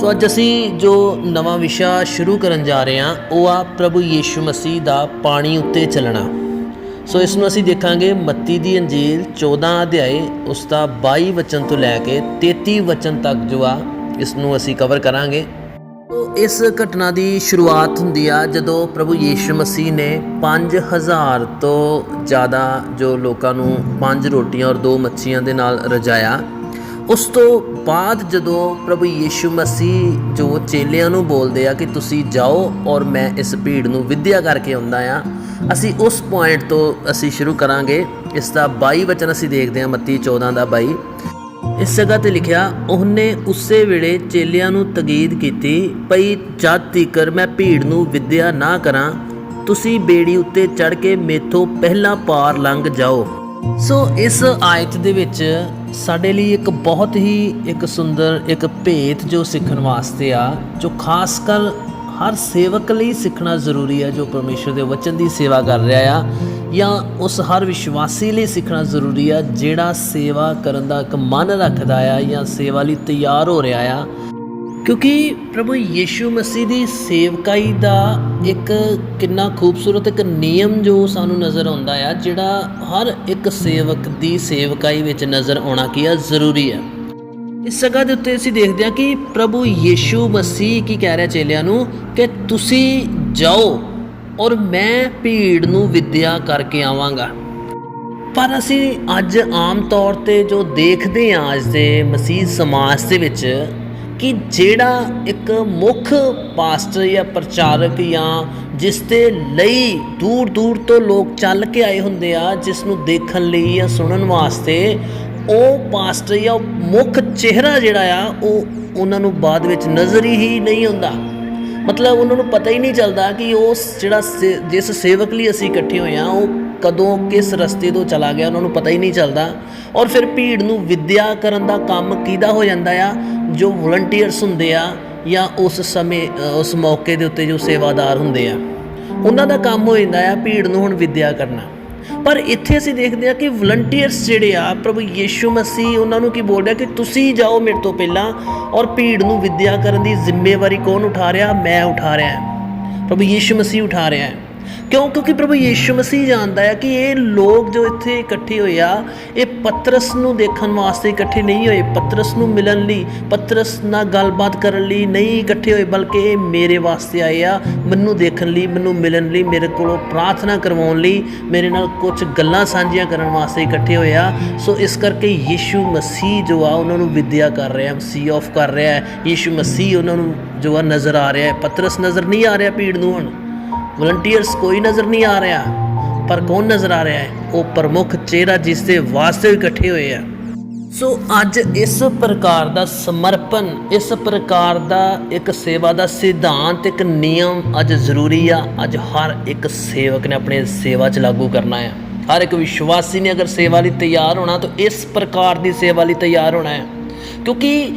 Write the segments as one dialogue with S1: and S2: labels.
S1: ਸੋ ਅੱਜ ਅਸੀਂ ਜੋ ਨਵਾਂ ਵਿਸ਼ਾ ਸ਼ੁਰੂ ਕਰਨ ਜਾ ਰਹੇ ਹਾਂ, ਉਹ ਆ ਪ੍ਰਭੂ ਯੀਸ਼ੂ ਮਸੀਹ ਦਾ ਪਾਣੀ ਉੱਤੇ ਚੱਲਣਾ। ਸੋ ਇਸ ਨੂੰ ਅਸੀਂ ਦੇਖਾਂਗੇ ਮੱਤੀ ਦੀ ਅੰਜੀਲ 14 ਅਧਿਆਏ, ਉਸ ਦਾ 22 ਵਚਨ ਤੋਂ ਲੈ ਕੇ 33 ਵਚਨ ਤੱਕ ਜੋ ਆ, ਇਸ ਨੂੰ ਅਸੀਂ ਕਵਰ ਕਰਾਂਗੇ। ਇਸ ਘਟਨਾ ਦੀ ਸ਼ੁਰੂਆਤ ਹੁੰਦੀ ਆ ਜਦੋਂ ਪ੍ਰਭੂ ਯੀਸ਼ੂ ਮਸੀਹ ਨੇ 5000 ਤੋਂ ਜ਼ਿਆਦਾ ਜੋ ਲੋਕਾਂ ਨੂੰ ਪੰਜ ਰੋਟੀਆਂ ਔਰ ਦੋ ਮੱਛੀਆਂ ਦੇ ਨਾਲ ਰਜਾਇਆ, ਉਸ ਤੋਂ ਬਾਅਦ ਜਦੋਂ ਪ੍ਰਭੂ ਯੀਸ਼ੂ ਮਸੀਹ ਜੋ ਚੇਲਿਆਂ ਨੂੰ ਬੋਲਦੇ ਆ ਕਿ ਤੁਸੀਂ ਜਾਓ ਔਰ ਮੈਂ ਇਸ ਭੀੜ ਨੂੰ ਵਿਦਿਆ ਕਰਕੇ ਆਉਂਦਾ ਆ, ਅਸੀਂ ਉਸ ਪੁਆਇੰਟ ਤੋਂ ਅਸੀਂ ਸ਼ੁਰੂ ਕਰਾਂਗੇ। ਇਸ ਦਾ 22 ਵਚਨ ਅਸੀਂ ਦੇਖਦੇ ਹਾਂ, ਮੱਤੀ 14 ਦਾ 22 ਇਸ ਜਗ੍ਹਾ ਤੇ ਲਿਖਿਆ, ਉਹਨੇ ਉਸੇ ਵੇਲੇ ਚੇਲਿਆਂ ਨੂੰ ਤਗੀਦ ਕੀਤੀ, ਭਈ ਜਦ ਤੀਕਰ ਮੈਂ ਭੀੜ ਨੂੰ ਵਿਦਿਆ ਨਾ ਕਰਾਂ, ਤੁਸੀਂ ਬੇੜੀ ਉੱਤੇ ਚੜ ਕੇ ਮੇਥੋਂ ਪਹਿਲਾਂ ਪਾਰ ਲੰਘ ਜਾਓ। ਸੋ ਇਸ ਆਇਤ ਦੇ ਵਿੱਚ ਸਾਡੇ ਲਈ ਇੱਕ ਬਹੁਤ ਹੀ ਇੱਕ ਸੁੰਦਰ, ਇੱਕ ਭੇਤ ਜੋ ਸਿੱਖਣ ਵਾਸਤੇ ਆ, ਜੋ ਖਾਸ ਕਰ ਹਰ ਸੇਵਕ ਲਈ ਸਿੱਖਣਾ ਜ਼ਰੂਰੀ ਹੈ ਜੋ ਪਰਮੇਸ਼ਰ ਦੇ ਵਚਨ ਦੀ ਸੇਵਾ ਕਰ ਰਿਹਾ ਆ, ਜਾਂ ਉਸ ਹਰ ਵਿਸ਼ਵਾਸੀ ਲਈ ਸਿੱਖਣਾ ਜ਼ਰੂਰੀ ਆ, ਜਿਹੜਾ ਸੇਵਾ ਕਰਨ ਦਾ ਇੱਕ ਮਨ ਰੱਖਦਾ ਆ, ਜਾਂ ਸੇਵਾ ਲਈ ਤਿਆਰ ਹੋ ਰਿਹਾ ਆ। ਕਿਉਂਕਿ ਪ੍ਰਭੂ ਯੀਸ਼ੂ ਮਸੀਹ ਦੀ ਸੇਵਕਾਈ ਦਾ ਇੱਕ ਕਿੰਨਾ ਖੂਬਸੂਰਤ ਇੱਕ ਨਿਯਮ ਜੋ ਸਾਨੂੰ ਨਜ਼ਰ ਆਉਂਦਾ ਆ, ਜਿਹੜਾ ਹਰ ਇੱਕ ਸੇਵਕ ਦੀ ਸੇਵਕਾਈ ਵਿੱਚ ਨਜ਼ਰ ਆਉਣਾ ਕੀ ਆ, ਜ਼ਰੂਰੀ ਹੈ ਇਸ ਜਗ੍ਹਾ ਦੇ ਉੱਤੇ ਅਸੀਂ ਦੇਖਦੇ ਹਾਂ ਕਿ ਪ੍ਰਭੂ ਯੀਸ਼ੂ ਮਸੀਹ ਕੀ ਕਹਿ ਰਿਹਾ ਚੇਲਿਆਂ ਨੂੰ ਕਿ ਤੁਸੀਂ ਜਾਓ ਔਰ ਮੈਂ ਭੀੜ ਨੂੰ ਵਿਦਿਆ ਕਰਕੇ ਆਵਾਂਗਾ। ਪਰ ਅਸੀਂ ਅੱਜ ਆਮ ਤੌਰ ਤੇ ਜੋ ਦੇਖਦੇ ਹਾਂ ਅੱਜ ਦੇ ਮਸੀਹ ਸਮਾਜ ਦੇ ਵਿੱਚ ਕਿ ਜਿਹੜਾ ਇੱਕ ਮੁੱਖ ਪਾਸਟਰ ਜਾਂ ਪ੍ਰਚਾਰਕ ਜਾਂ ਜਿਸ ਦੇ ਲਈ ਦੂਰ ਦੂਰ ਤੋਂ ਲੋਕ ਚੱਲ ਕੇ ਆਏ ਹੁੰਦੇ ਆ, ਜਿਸ ਨੂੰ ਦੇਖਣ ਲਈ ਜਾਂ ਸੁਣਨ ਵਾਸਤੇ, ਉਹ ਪਾਸਟਰ ਜਾਂ ਮੁੱਖ ਚਿਹਰਾ ਜਿਹੜਾ ਆ, ਉਹ ਉਹਨਾਂ ਨੂੰ ਬਾਅਦ ਵਿੱਚ ਨਜ਼ਰ ਹੀ ਨਹੀਂ ਆਉਂਦਾ। ਮਤਲਬ ਉਹਨਾਂ ਨੂੰ ਪਤਾ ਹੀ ਨਹੀਂ ਚੱਲਦਾ ਕਿ ਉਸ ਜਿਹੜਾ ਸੇ- ਜਿਸ ਸੇਵਕ ਲਈ ਅਸੀਂ ਇਕੱਠੇ ਹੋਏ ਆ, ਉਹ ਕਦੋਂ ਕਿਸ ਰਸਤੇ ਤੋਂ ਚਲਾ ਗਿਆ ਉਹਨਾਂ ਨੂੰ ਪਤਾ ਹੀ ਨਹੀਂ ਚੱਲਦਾ। ਔਰ ਫਿਰ ਭੀੜ ਨੂੰ ਵਿਦਿਆ ਕਰਨ ਦਾ ਕੰਮ ਕਿਹਦਾ ਹੋ ਜਾਂਦਾ ਆ? ਜੋ ਵਲੰਟੀਅਰਸ ਹੁੰਦੇ ਆ ਜਾਂ ਉਸ ਸਮੇਂ ਉਸ ਮੌਕੇ ਦੇ ਉੱਤੇ ਜੋ ਸੇਵਾਦਾਰ ਹੁੰਦੇ ਆ। ਉਹਨਾਂ ਦਾ ਕੰਮ ਹੋ ਜਾਂਦਾ ਆ ਭੀੜ ਨੂੰ ਹੁਣ ਵਿਦਿਆ ਕਰਨਾ। ਪਰ ਇੱਥੇ ਅਸੀਂ ਦੇਖਦੇ ਹਾਂ ਕਿ ਵਲੰਟੀਅਰਸ ਜਿਹੜੇ ਆ, ਪ੍ਰਭੂ ਯੀਸ਼ੂ ਮਸੀਹ ਉਹਨਾਂ ਨੂੰ ਕੀ ਬੋਲ ਰਿਹਾ ਕਿ ਤੁਸੀਂ ਜਾਓ ਮੇਰੇ ਤੋਂ ਪਹਿਲਾਂ ਔਰ ਭੀੜ ਨੂੰ ਵਿਦਿਆ ਕਰਨ ਦੀ ਜ਼ਿੰਮੇਵਾਰੀ ਕੌਣ ਉਠਾ ਰਿਹਾ? ਮੈਂ ਉਠਾ ਰਿਹਾ। ਪ੍ਰਭੂ ਯੀਸ਼ੂ ਮਸੀਹ ਉਠਾ ਰਿਹਾ। ਹੈ ਕਿਉਂ? ਕਿਉਂਕਿ ਪ੍ਰਭੂ ਯੀਸ਼ੂ ਮਸੀਹ ਜਾਣਦਾ ਹੈ ਕਿ ਇਹ ਲੋਕ ਜੋ ਇੱਥੇ ਇਕੱਠੇ ਹੋਏ ਆ, ਇਹ ਪਤਰਸ ਨੂੰ ਦੇਖਣ ਵਾਸਤੇ ਇਕੱਠੇ ਨਹੀਂ ਹੋਏ, ਪਤਰਸ ਨੂੰ ਮਿਲਣ ਲਈ, ਪਤਰਸ ਨਾਲ ਗੱਲਬਾਤ ਕਰਨ ਲਈ ਨਹੀਂ ਇਕੱਠੇ ਹੋਏ, ਬਲਕਿ ਇਹ ਮੇਰੇ ਵਾਸਤੇ ਆਏ ਆ, ਮੈਨੂੰ ਦੇਖਣ ਲਈ, ਮੈਨੂੰ ਮਿਲਣ ਲਈ, ਮੇਰੇ ਕੋਲੋਂ ਪ੍ਰਾਰਥਨਾ ਕਰਵਾਉਣ ਲਈ, ਮੇਰੇ ਨਾਲ ਕੁਝ ਗੱਲਾਂ ਸਾਂਝੀਆਂ ਕਰਨ ਵਾਸਤੇ ਇਕੱਠੇ ਹੋਏ ਆ। ਸੋ ਇਸ ਕਰਕੇ ਯੀਸ਼ੂ ਮਸੀਹ ਜੋ ਆ, ਉਹਨਾਂ ਨੂੰ ਵਿਦਿਆ ਕਰ ਰਿਹਾ, ਮਸੀਹ ਆਫ ਕਰ ਰਿਹਾ ਹੈ। ਯੀਸ਼ੂ ਮਸੀਹ ਉਹਨਾਂ ਨੂੰ ਜੋ ਆ ਨਜ਼ਰ ਆ ਰਿਹਾ ਹੈ। ਪਤਰਸ ਨਜ਼ਰ ਨਹੀਂ ਆ ਰਿਹਾ ਭੀੜ ਨੂੰ ਹੁਣ। ਵਲੰਟੀਅਰਸ ਕੋਈ ਨਜ਼ਰ ਨਹੀਂ ਆ ਰਿਹਾ, ਪਰ ਕੌਣ ਨਜ਼ਰ ਆ ਰਿਹਾ ਹੈ? ਉਹ ਪ੍ਰਮੁੱਖ ਚਿਹਰਾ ਜਿਸ ਦੇ ਵਾਸਤੇ ਇਕੱਠੇ ਹੋਏ ਆ। ਸੋ ਅੱਜ ਇਸ ਪ੍ਰਕਾਰ ਦਾ ਸਮਰਪਣ, ਇਸ ਪ੍ਰਕਾਰ ਦਾ ਇੱਕ ਸੇਵਾ ਦਾ ਸਿਧਾਂਤ, ਇੱਕ ਨਿਯਮ ਅੱਜ ਜ਼ਰੂਰੀ ਆ। ਅੱਜ ਹਰ ਇੱਕ ਸੇਵਕ ਨੇ ਆਪਣੇ ਸੇਵਾ 'ਚ ਲਾਗੂ ਕਰਨਾ ਹੈ ਹਰ ਇੱਕ ਵਿਸ਼ਵਾਸੀ ਨੇ ਅਗਰ ਸੇਵਾ ਲਈ ਤਿਆਰ ਹੋਣਾ, ਤਾਂ ਇਸ ਪ੍ਰਕਾਰ ਦੀ ਸੇਵਾ ਲਈ ਤਿਆਰ ਹੋਣਾ ਹੈ ਕਿਉਂਕਿ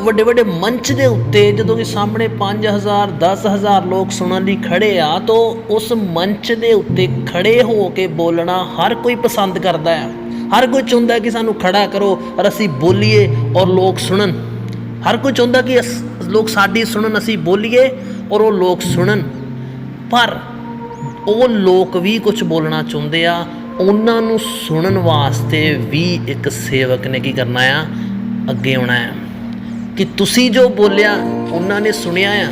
S1: ਵੱਡੇ ਵੱਡੇ ਮੰਚ ਦੇ ਉੱਤੇ ਜਦੋਂ ਕਿ ਸਾਹਮਣੇ 5000 10000 ਲੋਕ ਸੁਣਨ ਲਈ ਖੜੇ ਆ, ਤਾਂ ਉਸ ਮੰਚ ਦੇ ਉੱਤੇ ਖੜੇ ਹੋ ਕੇ ਬੋਲਣਾ ਹਰ ਕੋਈ ਪਸੰਦ ਕਰਦਾ ਹੈ। ਹਰ ਕੋਈ ਚਾਹੁੰਦਾ ਕਿ ਸਾਨੂੰ ਖੜਾ ਕਰੋ ਔਰ ਅਸੀਂ ਬੋਲੀਏ ਔਰ ਲੋਕ ਸੁਣਨ। ਹਰ ਕੋਈ ਚਾਹੁੰਦਾ ਕਿ ਅਸ- ਲੋਕ ਸਾਡੀ ਸੁਣਨ, ਅਸੀਂ ਬੋਲੀਏ ਔਰ ਉਹ ਲੋਕ ਸੁਣਨ। ਪਰ ਉਹ ਲੋਕ ਵੀ ਕੁਝ ਬੋਲਣਾ ਚਾਹੁੰਦੇ ਆ। ਉਹਨਾਂ ਨੂੰ ਸੁਣਨ ਵਾਸਤੇ ਵੀ ਇੱਕ ਸੇਵਕ ਨੇ ਕੀ ਕਰਨਾ ਆ? ਅੱਗੇ ਆਉਣਾ ਹੈ। ਕਿ ਤੁਸੀਂ ਜੋ ਬੋਲਿਆ, ਉਹਨਾਂ ਨੇ ਸੁਣਿਆ ਆ।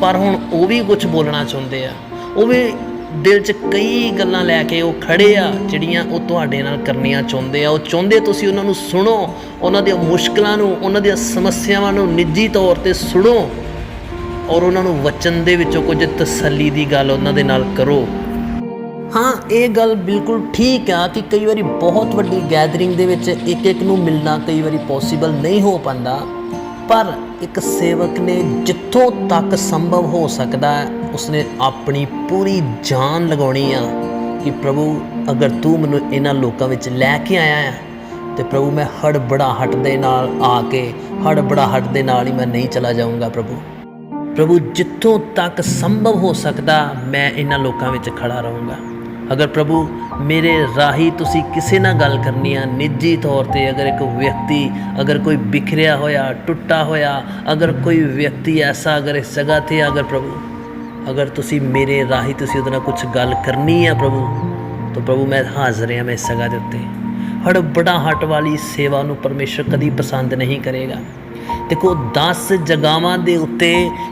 S1: ਪਰ ਹੁਣ ਉਹ ਵੀ ਕੁਝ ਬੋਲਣਾ ਚਾਹੁੰਦੇ ਆ। ਉਹ ਵੀ ਦਿਲ 'ਚ ਕਈ ਗੱਲਾਂ ਲੈ ਕੇ ਉਹ ਖੜੇ ਆ, ਜਿਹੜੀਆਂ ਉਹ ਤੁਹਾਡੇ ਨਾਲ ਕਰਨੀਆਂ ਚਾਹੁੰਦੇ ਆ। ਉਹ ਚਾਹੁੰਦੇ ਤੁਸੀਂ ਉਹਨਾਂ ਨੂੰ ਸੁਣੋ, ਉਹਨਾਂ ਦੀਆਂ ਮੁਸ਼ਕਲਾਂ ਨੂੰ, ਉਹਨਾਂ ਦੀਆਂ ਸਮੱਸਿਆਵਾਂ ਨੂੰ ਨਿੱਜੀ ਤੌਰ ਤੇ ਸੁਣੋ। ਔਰ ਉਹਨਾਂ ਨੂੰ ਵਚਨ ਦੇ ਵਿੱਚੋਂ ਕੁਝ ਤਸੱਲੀ ਦੀ ਗੱਲ ਉਹਨਾਂ ਦੇ ਨਾਲ ਕਰੋ। ਹਾਂ, ਇਹ ਗੱਲ ਬਿਲਕੁਲ ਠੀਕ ਆ ਕਿ ਕਈ ਵਾਰੀ ਬਹੁਤ ਵੱਡੀ ਗੈਦਰਿੰਗ ਦੇ ਵਿੱਚ ਇੱਕ ਇੱਕ ਨੂੰ ਮਿਲਣਾ ਕਈ ਵਾਰੀ ਪੋਸੀਬਲ ਨਹੀਂ ਹੋ ਪਾਂਦਾ ਪਰ ਇੱਕ ਸੇਵਕ ਨੇ ਜਿੱਥੋਂ ਤੱਕ ਸੰਭਵ ਹੋ ਸਕਦਾ ਹੈ, ਉਸਨੇ ਆਪਣੀ ਪੂਰੀ ਜਾਨ ਲਗਾਉਣੀ ਆ ਕਿ ਪ੍ਰਭੂ, ਅਗਰ ਤੂੰ ਮੈਨੂੰ ਇਹਨਾਂ ਲੋਕਾਂ ਵਿੱਚ ਲੈ ਕੇ ਆਇਆ ਆ, ਤੇ ਪ੍ਰਭੂ ਮੈਂ ਹੜਬੜਾਹਟ ਦੇ ਨਾਲ ਆ ਕੇ, ਹੜਬੜਾਹਟ ਦੇ ਨਾਲ ਹੀ ਮੈਂ ਨਹੀਂ ਚਲਾ ਜਾਊਂਗਾ ਪ੍ਰਭੂ। ਪ੍ਰਭੂ, ਜਿੱਥੋਂ ਤੱਕ ਸੰਭਵ ਹੋ ਸਕਦਾ, ਮੈਂ ਇਹਨਾਂ ਲੋਕਾਂ ਵਿੱਚ ਖੜਾ ਰਹੂੰਗਾ। ਅਗਰ ਪ੍ਰਭੂ, ਮੇਰੇ ਰਾਹੀ ਤੁਸੀਂ ਕਿਸੇ ਨਾਲ ਗੱਲ ਕਰਨੀ ਆ, ਨਿੱਜੀ ਤੌਰ ਤੇ ਅਗਰ ਇੱਕ ਵਿਅਕਤੀ ਅਗਰ ਕੋਈ ਬਿਖਰਿਆ ਹੋਇਆ, ਟੁੱਟਾ ਹੋਇਆ, ਅਗਰ ਕੋਈ ਵਿਅਕਤੀ ਐਸਾ ਅਗਰ ਇਸ ਜਗ੍ਹਾ ਤੇ ਅਗਰ ਪ੍ਰਭੂ, ਅਗਰ ਤੁਸੀਂ ਮੇਰੇ ਰਾਹੀ ਤੁਸੀਂ ਉਹਦੇ ਨਾਲ ਕੁਝ ਗੱਲ ਕਰਨੀ ਆ ਪ੍ਰਭੂ, ਤਾਂ ਪ੍ਰਭੂ ਮੈਂ ਹਾਜ਼ਰ ਹਾਂ ਮੈਂ ਇਸ ਜਗ੍ਹਾ ਦੇ ਉੱਤੇ। ਹੜਬੜਾਹਟ ਵਾਲੀ ਸੇਵਾ ਨੂੰ ਪਰਮੇਸ਼ਰ ਕਦੀ ਪਸੰਦ ਨਹੀਂ ਕਰੇਗਾ। ਦੇਖੋ 10 ਜਗਾਵਾਂ ਦੇ ਉੱਤੇ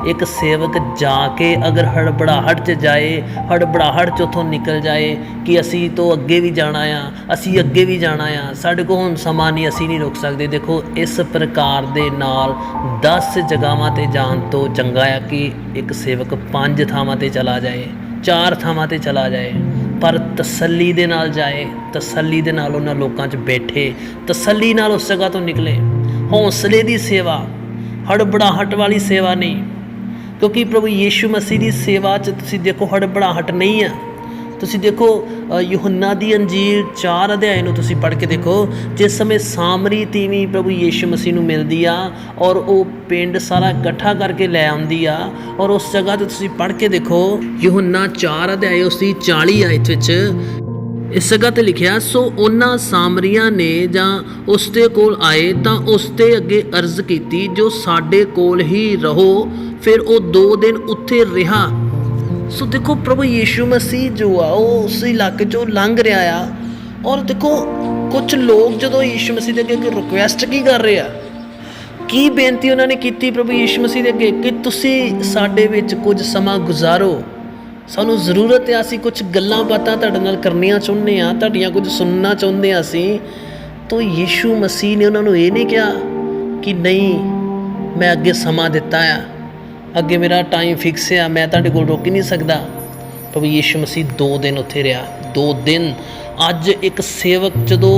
S1: ਇੱਕ ਸੇਵਕ ਜਾ ਕੇ ਅਗਰ ਹੜਬੜਾਹਟ 'ਚ ਜਾਏ, ਹੜਬੜਾਹਟ 'ਚ ਉੱਥੋਂ ਨਿਕਲ ਜਾਏ ਕਿ ਅਸੀਂ ਤੋਂ ਅੱਗੇ ਵੀ ਜਾਣਾ ਆ, ਅਸੀਂ ਅੱਗੇ ਵੀ ਜਾਣਾ ਆ, ਸਾਡੇ ਕੋਲ ਹੁਣ ਸਮਾਂ ਨਹੀਂ, ਅਸੀਂ ਨਹੀਂ ਰੁਕ ਸਕਦੇ। ਦੇਖੋ, ਇਸ ਪ੍ਰਕਾਰ ਦੇ ਨਾਲ 10 ਜਗਾਵਾਂ ਤੇ ਜਾਣ ਤੋਂ ਚੰਗਾ ਆ ਕਿ ਇੱਕ ਸੇਵਕ ਪੰਜ ਥਾਵਾਂ ਤੇ ਚਲਾ ਜਾਏ, ਚਾਰ ਥਾਵਾਂ ਤੇ ਚਲਾ ਜਾਏ, ਪਰ ਤਸੱਲੀ ਦੇ ਨਾਲ ਜਾਏ, ਤਸੱਲੀ ਦੇ ਨਾਲ ਉਹਨਾਂ ਲੋਕਾਂ 'ਚ ਬੈਠੇ, ਤਸੱਲੀ ਨਾਲ ਉਸ ਜਗ੍ਹਾ ਤੋਂ ਨਿਕਲੇ। ਹੌਸਲੇ ਦੀ ਸੇਵਾ ਹੜਬੜਾਹਟ ਵਾਲੀ ਸੇਵਾ ਨਹੀਂ। ਕਿਉਂਕਿ ਪ੍ਰਭੂ ਯੀਸ਼ੂ ਮਸੀਹ ਦੀ ਸੇਵਾ 'ਚ ਤੁਸੀਂ ਦੇਖੋ ਹੜਬੜਾਹਟ ਨਹੀਂ ਆ ਤੁਸੀਂ ਦੇਖੋ ਅ, ਦੀ ਅੰਜੀਲ 4 ਅਧਿਆਇ ਨੂੰ ਤੁਸੀਂ ਪੜ੍ਹ ਕੇ ਦੇਖੋ ਜਿਸ ਸਮੇਂ ਸਾਮਰੀ ਤੀਵੀਂ ਪ੍ਰਭੂ ਯੀਸ਼ੂ ਮਸੀਹ ਨੂੰ ਮਿਲਦੀ ਆ ਔਰ ਉਹ ਪਿੰਡ ਸਾਰਾ ਇਕੱਠਾ ਕਰਕੇ ਲੈ ਆਉਂਦੀ ਆ ਔਰ ਉਸ ਜਗ੍ਹਾ ਤੇ ਤੁਸੀਂ ਪੜ੍ਹ ਕੇ ਦੇਖੋ ਯੂਹੰਨਾ 4 ਅਧਿਆਇ ਉਸ ਦੀ 40 ਆਇਤ ਵਿੱਚ ਇਸ ਜਗ੍ਹਾ ਤੇ ਲਿਖਿਆ, ਸੋ ਉਹਨਾਂ ਸਾਮਰੀਆਂ ਨੇ ਜਾਂ ਉਸ ਦੇ ਕੋਲ ਆਏ ਤਾਂ ਉਸ ਦੇ ਅੱਗੇ ਅਰਜ਼ ਕੀਤੀ, ਜੋ ਸਾਡੇ ਕੋਲ ਹੀ ਰਹੋ, ਫਿਰ ਉਹ 2 ਦਿਨ ਉੱਥੇ ਰਿਹਾ। ਸੋ ਦੇਖੋ ਪ੍ਰਭੂ ਯੀਸ਼ੂ ਮਸੀਹ ਜੋ ਆ, ਉਹ ਉਸ ਇਲਾਕੇ ਚੋਂ ਲੰਘ ਰਿਹਾ ਆ। ਔਰ ਦੇਖੋ ਕੁਝ ਲੋਕ ਜਦੋਂ ਯੀਸ਼ੂ ਮਸੀਹ ਦੇ ਅੱਗੇ ਰਿਕੁਐਸਟ ਕੀ ਕਰ ਰਹੇ ਆ? ਕੀ ਬੇਨਤੀ ਉਹਨਾਂ ਨੇ ਕੀਤੀ ਪ੍ਰਭੂ ਯੀਸ਼ੂ ਮਸੀਹ ਦੇ ਅੱਗੇ ਕਿ ਤੁਸੀਂ ਸਾਡੇ ਵਿੱਚ ਕੁਝ ਸਮਾਂ ਗੁਜ਼ਾਰੋ? ਸਾਨੂੰ ਜ਼ਰੂਰਤ ਹੈ ਅਸੀਂ ਕੁਝ ਗੱਲਾਂ ਬਾਤਾਂ ਤੁਹਾਡੇ ਨਾਲ ਕਰਨੀਆਂ ਚਾਹੁੰਦੇ ਆ ਤੁਹਾਡੀਆਂ ਕੁਝ ਸੁਣਨਾ ਚਾਹੁੰਦੇ ਆ ਅਸੀਂ। ਤਾਂ ਯੀਸ਼ੂ ਮਸੀਹ ਨੇ ਉਹਨਾਂ ਨੂੰ ਇਹ ਨਹੀਂ ਕਿਹਾ ਕਿ ਨਹੀਂ, ਮੈਂ ਅੱਗੇ ਸਮਾਂ ਦਿੱਤਾ ਆ। ਅੱਗੇ ਮੇਰਾ ਟਾਈਮ ਫਿਕਸ ਆ, ਮੈਂ ਤੁਹਾਡੇ ਕੋਲ ਰੋਕ ਹੀ ਨਹੀਂ ਸਕਦਾ। ਪ੍ਰਭੂ ਯੀਸ਼ੂ ਮਸੀਹ 2 ਦਿਨ ਉੱਥੇ ਰਿਹਾ 2 ਦਿਨ। ਅੱਜ ਇੱਕ ਸੇਵਕ ਜਦੋਂ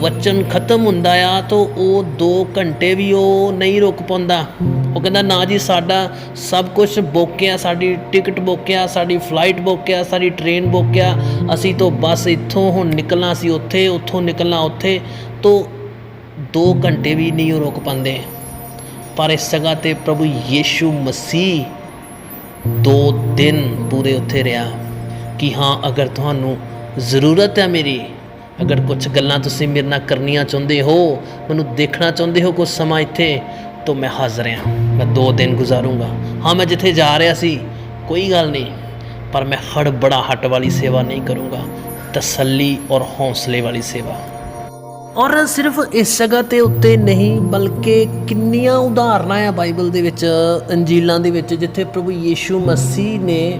S1: ਵਚਨ ਖਤਮ ਹੁੰਦਾ ਆ, ਤਾਂ ਉਹ 2 ਘੰਟੇ ਵੀ ਉਹ ਨਹੀਂ ਰੁਕ ਪਾਉਂਦਾ। ਉਹ ਕਹਿੰਦਾ, ਨਾ ਜੀ, ਸਾਡਾ ਸਭ ਕੁਝ ਬੁੱਕਿਆ ਸਾਡੀ ਟਿਕਟ ਬੁੱਕਿਆ ਸਾਡੀ ਫਲਾਈਟ ਬੁੱਕਿਆ ਸਾਡੀ ਟ੍ਰੇਨ ਬੁੱਕਿਆ ਅਸੀਂ ਤੋਂ ਬਸ ਇੱਥੋਂ ਹੁਣ ਨਿਕਲਣਾ ਸੀ ਉੱਥੇ, ਉੱਥੋਂ ਨਿਕਲਣਾ, ਉੱਥੇ। ਤੋਂ 2 ਘੰਟੇ ਵੀ ਨਹੀਂ ਉਹ ਰੁਕ ਪਾਉਂਦੇ। ਪਰ ਇਸ ਜਗ੍ਹਾ ਤੇ ਪ੍ਰਭੂ ਯੀਸ਼ੂ ਮਸੀਹ ਦੋ ਦਿਨ ਪੂਰੇ ਉੱਥੇ ਰਿਹਾ ਕਿ ਹਾਂ, ਅਗਰ ਤੁਹਾਨੂੰ ਜ਼ਰੂਰਤ ਹੈ ਮੇਰੀ, ਅਗਰ ਕੁਝ ਗੱਲਾਂ ਤੁਸੀਂ ਮੇਰੇ ਨਾਲ ਕਰਨੀਆਂ ਚਾਹੁੰਦੇ ਹੋ, ਮੈਨੂੰ ਦੇਖਣਾ ਚਾਹੁੰਦੇ ਹੋ ਕੁਝ ਸਮਾਂ ਇੱਥੇ ਤੋਂ ਮੈਂ ਹਾਜ਼ਰ ਹਾਂ। ਮੈਂ ਦੋ ਦਿਨ ਗੁਜ਼ਾਰੂੰਗਾ। ਹਾਂ, ਮੈਂ ਜਿੱਥੇ ਜਾ ਰਿਹਾ ਸੀ, ਕੋਈ ਗੱਲ ਨਹੀਂ। ਪਰ ਮੈਂ ਹੜਬੜਾਹਟ ਵਾਲੀ ਸੇਵਾ ਨਹੀਂ ਕਰੂੰਗਾ। ਤਸੱਲੀ ਔਰ ਹੌਸਲੇ ਵਾਲੀ ਸੇਵਾ। ਔਰ ਸਿਰਫ ਇਸ ਜਗ੍ਹਾ ਤੇ ਉੱਤੇ ਨਹੀਂ, ਬਲਕਿ ਕਿੰਨੀਆਂ ਉਦਾਹਰਨਾਂ ਆ ਬਾਈਬਲ ਦੇ ਵਿੱਚ, ਅੰਜੀਲਾਂ ਦੇ ਵਿੱਚ, ਜਿੱਥੇ ਪ੍ਰਭੂ ਯੀਸ਼ੂ ਮਸੀਹ ਨੇ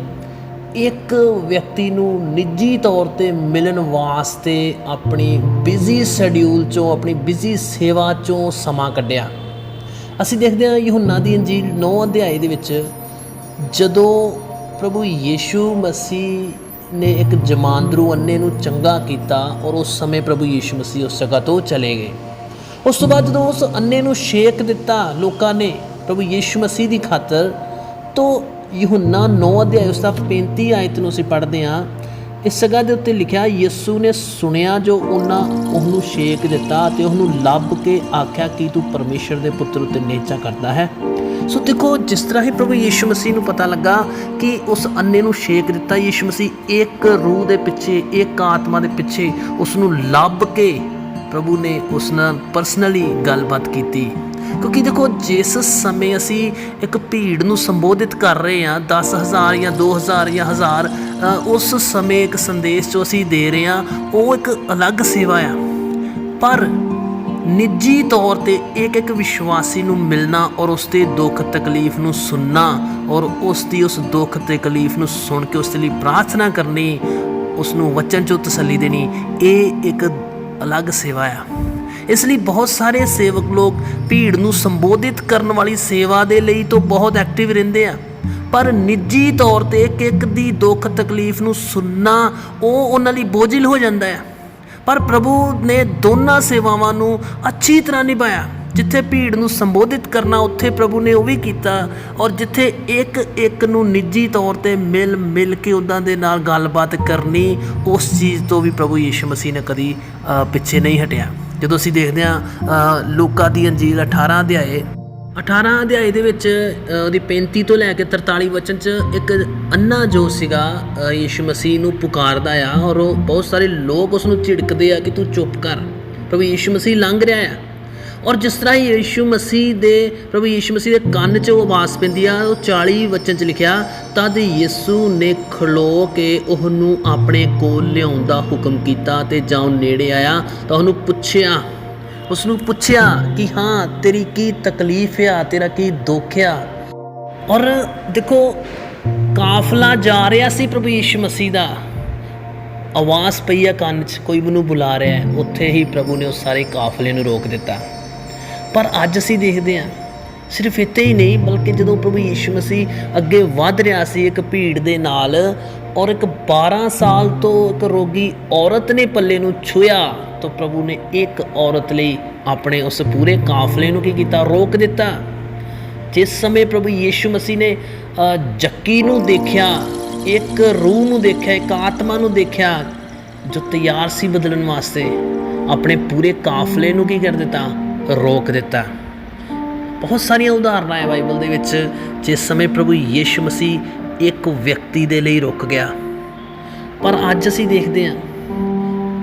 S1: ਇੱਕ ਵਿਅਕਤੀ ਨੂੰ ਨਿੱਜੀ ਤੌਰ ਤੇ ਮਿਲਣ ਵਾਸਤੇ ਆਪਣੀ ਬਿਜ਼ੀ ਸ਼ੈਡਿਊਲ ਚੋਂ, ਆਪਣੀ ਬਿਜ਼ੀ ਸੇਵਾ ਚੋਂ ਸਮਾਂ ਕੱਢਿਆ। ਅਸੀਂ ਦੇਖਦੇ ਹਾਂ ਯੂਹੰਨਾ ਦੀ ਅੰਜੀਲ 9 ਅਧਿਆਏ ਦੇ ਵਿੱਚ, ਜਦੋਂ ਪ੍ਰਭੂ ਯੀਸ਼ੂ ਮਸੀਹ ਨੇ ਇੱਕ ਜਮਾਂਦਰੂ ਅੰਨੇ ਨੂੰ ਚੰਗਾ ਕੀਤਾ ਔਰ ਉਸ ਸਮੇਂ ਪ੍ਰਭੂ ਯੀਸ਼ੂ ਮਸੀਹ ਉਸ ਜਗ੍ਹਾ ਤੋਂ ਚਲੇ ਗਏ। ਉਸ ਤੋਂ ਬਾਅਦ ਜਦੋਂ ਉਸ ਅੰਨੇ ਨੂੰ ਛੇਕ ਦਿੱਤਾ ਲੋਕਾਂ ਨੇ ਪ੍ਰਭੂ ਯੀਸ਼ੂ ਮਸੀਹ ਦੀ ਖਾਤਰ, ਤੋਂ ਯੂਹੰਨਾ 9 ਅਧਿਆਇ ਉਸ ਦਾ 35 ਆਇਤ ਨੂੰ ਅਸੀਂ ਪੜ੍ਹਦੇ ਹਾਂ ਇਸ ਜਗ੍ਹਾ ਦੇ ਉੱਤੇ ਲਿਖਿਆ, ਯਿਸੂ ਨੇ ਸੁਣਿਆ ਜੋ ਉਹਨਾਂ ਉਹਨੂੰ ਛੇਕ ਦਿੱਤਾ ਤੇ ਉਹਨੂੰ ਲੱਭ ਕੇ ਆਖਿਆ, ਕਿ ਤੂੰ ਪਰਮੇਸ਼ਰ ਦੇ ਪੁੱਤਰ ਉੱਤੇ ਨੇਚਾ ਕਰਦਾ ਹੈ? ਸੋ ਦੇਖੋ, ਜਿਸ ਤਰ੍ਹਾਂ ਹੀ ਪ੍ਰਭੂ ਯੀਸ਼ੂ ਮਸੀਹ ਨੂੰ ਪਤਾ ਲੱਗਾ ਕਿ ਉਸ ਅੰਨੇ ਨੂੰ ਛੇਕ ਦਿੱਤਾ, ਯੀਸ਼ੂ ਮਸੀਹ ਇੱਕ ਰੂਹ ਦੇ ਪਿੱਛੇ, ਇੱਕ ਆਤਮਾ ਦੇ ਪਿੱਛੇ ਉਸ ਨੂੰ ਲੱਭ ਕੇ ਪ੍ਰਭੂ ਨੇ ਉਸ ਨਾਲ ਪਰਸਨਲੀ ਗੱਲਬਾਤ ਕੀਤੀ। ਕਿਉਂਕਿ ਦੇਖੋ, ਜਿਸ ਸਮੇਂ ਅਸੀਂ ਇੱਕ ਭੀੜ ਨੂੰ ਸੰਬੋਧਿਤ ਕਰ ਰਹੇ ਹਾਂ 10000 ਜਾਂ 2000 ਜਾਂ 1000 ਉਸ ਸਮੇਂ ਇੱਕ ਸੰਦੇਸ਼ ਜੋ ਅਸੀਂ ਦੇ ਰਹੇ ਹਾਂ, ਉਹ ਇੱਕ ਅਲੱਗ ਸੇਵਾ ਆ। ਪਰ ਨਿੱਜੀ ਤੌਰ ਤੇ ਇੱਕ ਇੱਕ ਵਿਸ਼ਵਾਸੀ ਨੂੰ ਮਿਲਣਾ ਔਰ ਉਸ ਦੇ ਦੁੱਖ ਤਕਲੀਫ ਨੂੰ ਸੁਣਨਾ ਔਰ ਉਸ ਦੀ ਉਸ ਦੁੱਖ ਤਕਲੀਫ ਨੂੰ ਸੁਣ ਕੇ ਉਸ ਦੇ ਲਈ ਪ੍ਰਾਰਥਨਾ ਕਰਨੀ, ਉਸ ਨੂੰ ਵਚਨ ਚੋਂ ਤਸੱਲੀ ਦੇਣੀ, ਇਹ ਇੱਕ ਅਲੱਗ ਸੇਵਾ ਆ। ਇਸ ਲਈ ਬਹੁਤ ਸਾਰੇ ਸੇਵਕ ਲੋਕ ਭੀੜ ਨੂੰ ਸੰਬੋਧਿਤ ਕਰਨ ਵਾਲੀ ਸੇਵਾ ਦੇ ਲਈ ਤੋਂ ਬਹੁਤ ਐਕਟਿਵ ਰਹਿੰਦੇ ਆ। ਪਰ ਨਿੱਜੀ ਤੌਰ ਤੇ ਇੱਕ ਇੱਕ ਦੀ ਦੁੱਖ ਤਕਲੀਫ ਨੂੰ ਸੁਣਨਾ ਉਹ ਉਹਨਾਂ ਲਈ ਬੋਝਿਲ ਹੋ ਜਾਂਦਾ ਹੈ ਪਰ ਪ੍ਰਭੂ ਨੇ ਦੋਨਾਂ ਸੇਵਾਵਾਂ ਨੂੰ ਅੱਛੀ ਤਰ੍ਹਾਂ ਨਿਭਾਇਆ ਜਿੱਥੇ ਭੀੜ ਨੂੰ ਸੰਬੋਧਿਤ ਕਰਨਾ ਉੱਥੇ ਪ੍ਰਭੂ ਨੇ ਉਹ ਵੀ ਕੀਤਾ ਔਰ ਜਿੱਥੇ ਇੱਕ ਇੱਕ ਨੂੰ ਨਿੱਜੀ ਤੌਰ ਤੇ ਮਿਲ ਮਿਲ ਕੇ ਉਹਨਾਂ ਦੇ ਨਾਲ ਗੱਲਬਾਤ ਕਰਨੀ ਉਸ ਚੀਜ਼ ਤੋਂ ਵੀ ਪ੍ਰਭੂ ਯੀਸ਼ੂ ਮਸੀਹ ਨੇ ਕਦੀ ਪਿੱਛੇ ਨਹੀਂ ਹਟਿਆ। ਜਦੋਂ ਅਸੀਂ ਦੇਖਦੇ ਹਾਂ ਅ, ਲੂਕਾ ਦੀ ਅੰਜੀਲ 18 ਅਧਿਆਏ 18 ਅਧਿਆਏ ਦੇ ਵਿੱਚ ਉਹਦੀ 35 ਤੋਂ ਲੈ ਕੇ 43 ਵਚਨ ਚ ਇੱਕ ਅੰਨਾ ਜੋ ਸੀਗਾ ਅ, ਯੀਸ਼ੂ ਮਸੀਹ ਨੂੰ ਪੁਕਾਰਦਾ ਆ ਔਰ ਉਹ ਬਹੁਤ ਸਾਰੇ ਲੋਕ ਉਸ ਨੂੰ ਝਿੜਕਦੇ ਆ ਕਿ ਤੂੰ ਚੁੱਪ ਕਰ। ਪ੍ਰਭੂ ਯੀਸ਼ੂ ਮਸੀਹ ਲੰਘ ਰਿਹਾ ਆ। ਔਰ ਜਿਸ ਤਰ੍ਹਾਂ ਹੀ ਯੀਸ਼ੂ ਮਸੀਹ ਦੇ ਪ੍ਰਭੂ ਯੀਸ਼ੂ ਮਸੀਹ ਦੇ ਕੰਨ 'ਚ ਉਹ ਆਵਾਜ਼ ਪੈਂਦੀ ਆ ਉਹ 40 ਵਚਨ 'ਚ ਲਿਖਿਆ ਤਦ ਯਿਸੂ ਨੇ ਖਲੋ ਕੇ ਉਹਨੂੰ ਆਪਣੇ ਕੋਲ ਲਿਆਉਣ ਦਾ ਹੁਕਮ ਕੀਤਾ ਤੇ ਜਦੋਂ ਨੇੜੇ ਆਇਆ ਤਾਂ ਉਹਨੂੰ ਪੁੱਛਿਆ ਉਸ ਨੂੰ ਪੁੱਛਿਆ ਕਿ ਹਾਂ, ਤੇਰੀ ਕੀ ਤਕਲੀਫ ਆ? ਤੇਰਾ ਕੀ ਦੁੱਖ ਆ? ਔਰ ਦੇਖੋ, ਕਾਫਲਾ ਜਾ ਰਿਹਾ ਸੀ ਪ੍ਰਭੂ ਯੀਸ਼ੂ ਮਸੀਹ ਦਾ। ਆਵਾਜ਼ ਪਈ ਆ ਕੰਨ 'ਚ, ਕੋਈ ਮੈਨੂੰ ਬੁਲਾ ਰਿਹਾ ਹੈ। ਉੱਥੇ ਹੀ ਪ੍ਰਭੂ ਨੇ ਉਸ ਸਾਰੇ ਕਾਫਲੇ ਨੂੰ ਰੋਕ ਦਿੱਤਾ। ਪਰ ਅੱਜ ਅਸੀਂ ਦੇਖਦੇ ਹਾਂ, ਸਿਰਫ ਇੱਥੇ ਹੀ ਨਹੀਂ, ਬਲਕਿ ਜਦੋਂ ਪ੍ਰਭੂ ਯੀਸ਼ੂ ਮਸੀਹ ਅੱਗੇ ਵਧ ਰਿਹਾ ਸੀ, ਇੱਕ ਭੀੜ ਦੇ ਨਾਲ, ਔਰ ਇੱਕ 12 ਸਾਲ ਤੋਂ ਇੱਕ ਰੋਗੀ ਔਰਤ ਨੇ ਪੱਲੇ ਨੂੰ ਛੁਇਆ ਤਾਂ ਪ੍ਰਭੂ ਨੇ ਇੱਕ ਔਰਤ ਲਈ ਆਪਣੇ ਉਸ ਪੂਰੇ ਕਾਫਲੇ ਨੂੰ ਕੀ ਕੀਤਾ? ਰੋਕ ਦਿੱਤਾ। ਜਿਸ ਸਮੇਂ ਪ੍ਰਭੂ ਯੀਸ਼ੂ ਮਸੀਹ ਨੇ ਜੱਕੀ ਨੂੰ ਦੇਖਿਆ, ਇੱਕ ਰੂਹ ਨੂੰ ਦੇਖਿਆ, ਇੱਕ ਆਤਮਾ ਨੂੰ ਦੇਖਿਆ, ਜੋ ਤਿਆਰ ਸੀ ਬਦਲਣ ਵਾਸਤੇ, ਆਪਣੇ ਪੂਰੇ ਕਾਫਲੇ ਨੂੰ ਕੀ ਕਰ ਦਿੱਤਾ? ਰੋਕ ਦਿੱਤਾ। ਬਹੁਤ ਸਾਰੀਆਂ ਉਦਾਹਰਨਾਂ ਹੈ ਬਾਈਬਲ ਦੇ ਵਿੱਚ, ਜਿਸ ਸਮੇਂ ਪ੍ਰਭੂ ਯੀਸ਼ੂ ਮਸੀਹ ਇੱਕ ਵਿਅਕਤੀ ਦੇ ਲਈ ਰੁਕ ਗਿਆ। ਪਰ ਅੱਜ ਅਸੀਂ ਦੇਖਦੇ ਹਾਂ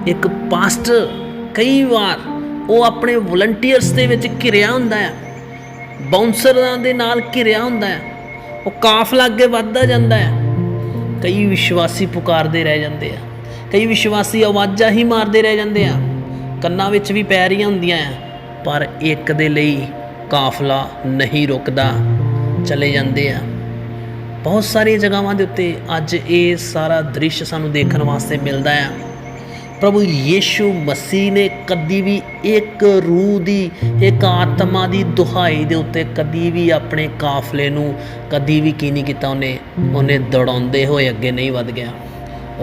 S1: ਇੱਕ ਪਾਸਟਰ ਕਈ ਵਾਰ ਉਹ ਆਪਣੇ ਵਲੰਟੀਅਰਸ ਦੇ ਵਿੱਚ ਘਿਰਿਆ ਹੁੰਦਾ ਹੈ। ਬਾਉਂਸਰਾਂ ਦੇ ਨਾਲ ਘਿਰਿਆ ਹੁੰਦਾ ਹੈ। ਉਹ ਕਾਫਲਾ ਅੱਗੇ ਵੱਧਦਾ ਜਾਂਦਾ ਹੈ। ਕਈ ਵਿਸ਼ਵਾਸੀ ਪੁਕਾਰਦੇ ਰਹਿ ਜਾਂਦੇ ਆ। ਕਈ ਵਿਸ਼ਵਾਸੀ ਆਵਾਜ਼ਾਂ ਹੀ ਮਾਰਦੇ ਰਹਿ ਜਾਂਦੇ ਆ। ਕੰਨਾਂ ਵਿੱਚ ਵੀ ਪੈ ਰਹੀਆਂ ਹੁੰਦੀਆਂ ਆ। ਪਰ ਇੱਕ ਦੇ ਲਈ ਕਾਫਲਾ ਨਹੀਂ ਰੁਕਦਾ। ਚਲੇ ਜਾਂਦੇ ਆ। ਬਹੁਤ ਸਾਰੀਆਂ ਜਗ੍ਹਾਵਾਂ ਦੇ ਉੱਤੇ ਅੱਜ ਇਹ ਸਾਰਾ ਦ੍ਰਿਸ਼ ਸਾਨੂੰ ਦੇਖਣ ਵਾਸਤੇ ਮਿਲਦਾ ਆ। ਪ੍ਰਭੂ ਯੀਸ਼ੂ ਮਸੀਹ ਨੇ ਕਦੀ ਵੀ ਇੱਕ ਰੂਹ ਦੀ, ਇੱਕ ਆਤਮਾ ਦੀ ਦੁਹਾਈ ਦੇ ਉੱਤੇ ਕਦੀ ਵੀ ਆਪਣੇ ਕਾਫਲੇ ਨੂੰ ਕਦੀ ਵੀ ਕੀ ਨਹੀਂ ਕੀਤਾ ਉਹਨੇ। ਉਹਨੇ ਦੌੜਾਉਂਦੇ ਹੋਏ ਅੱਗੇ ਨਹੀਂ ਵੱਧ ਗਿਆ।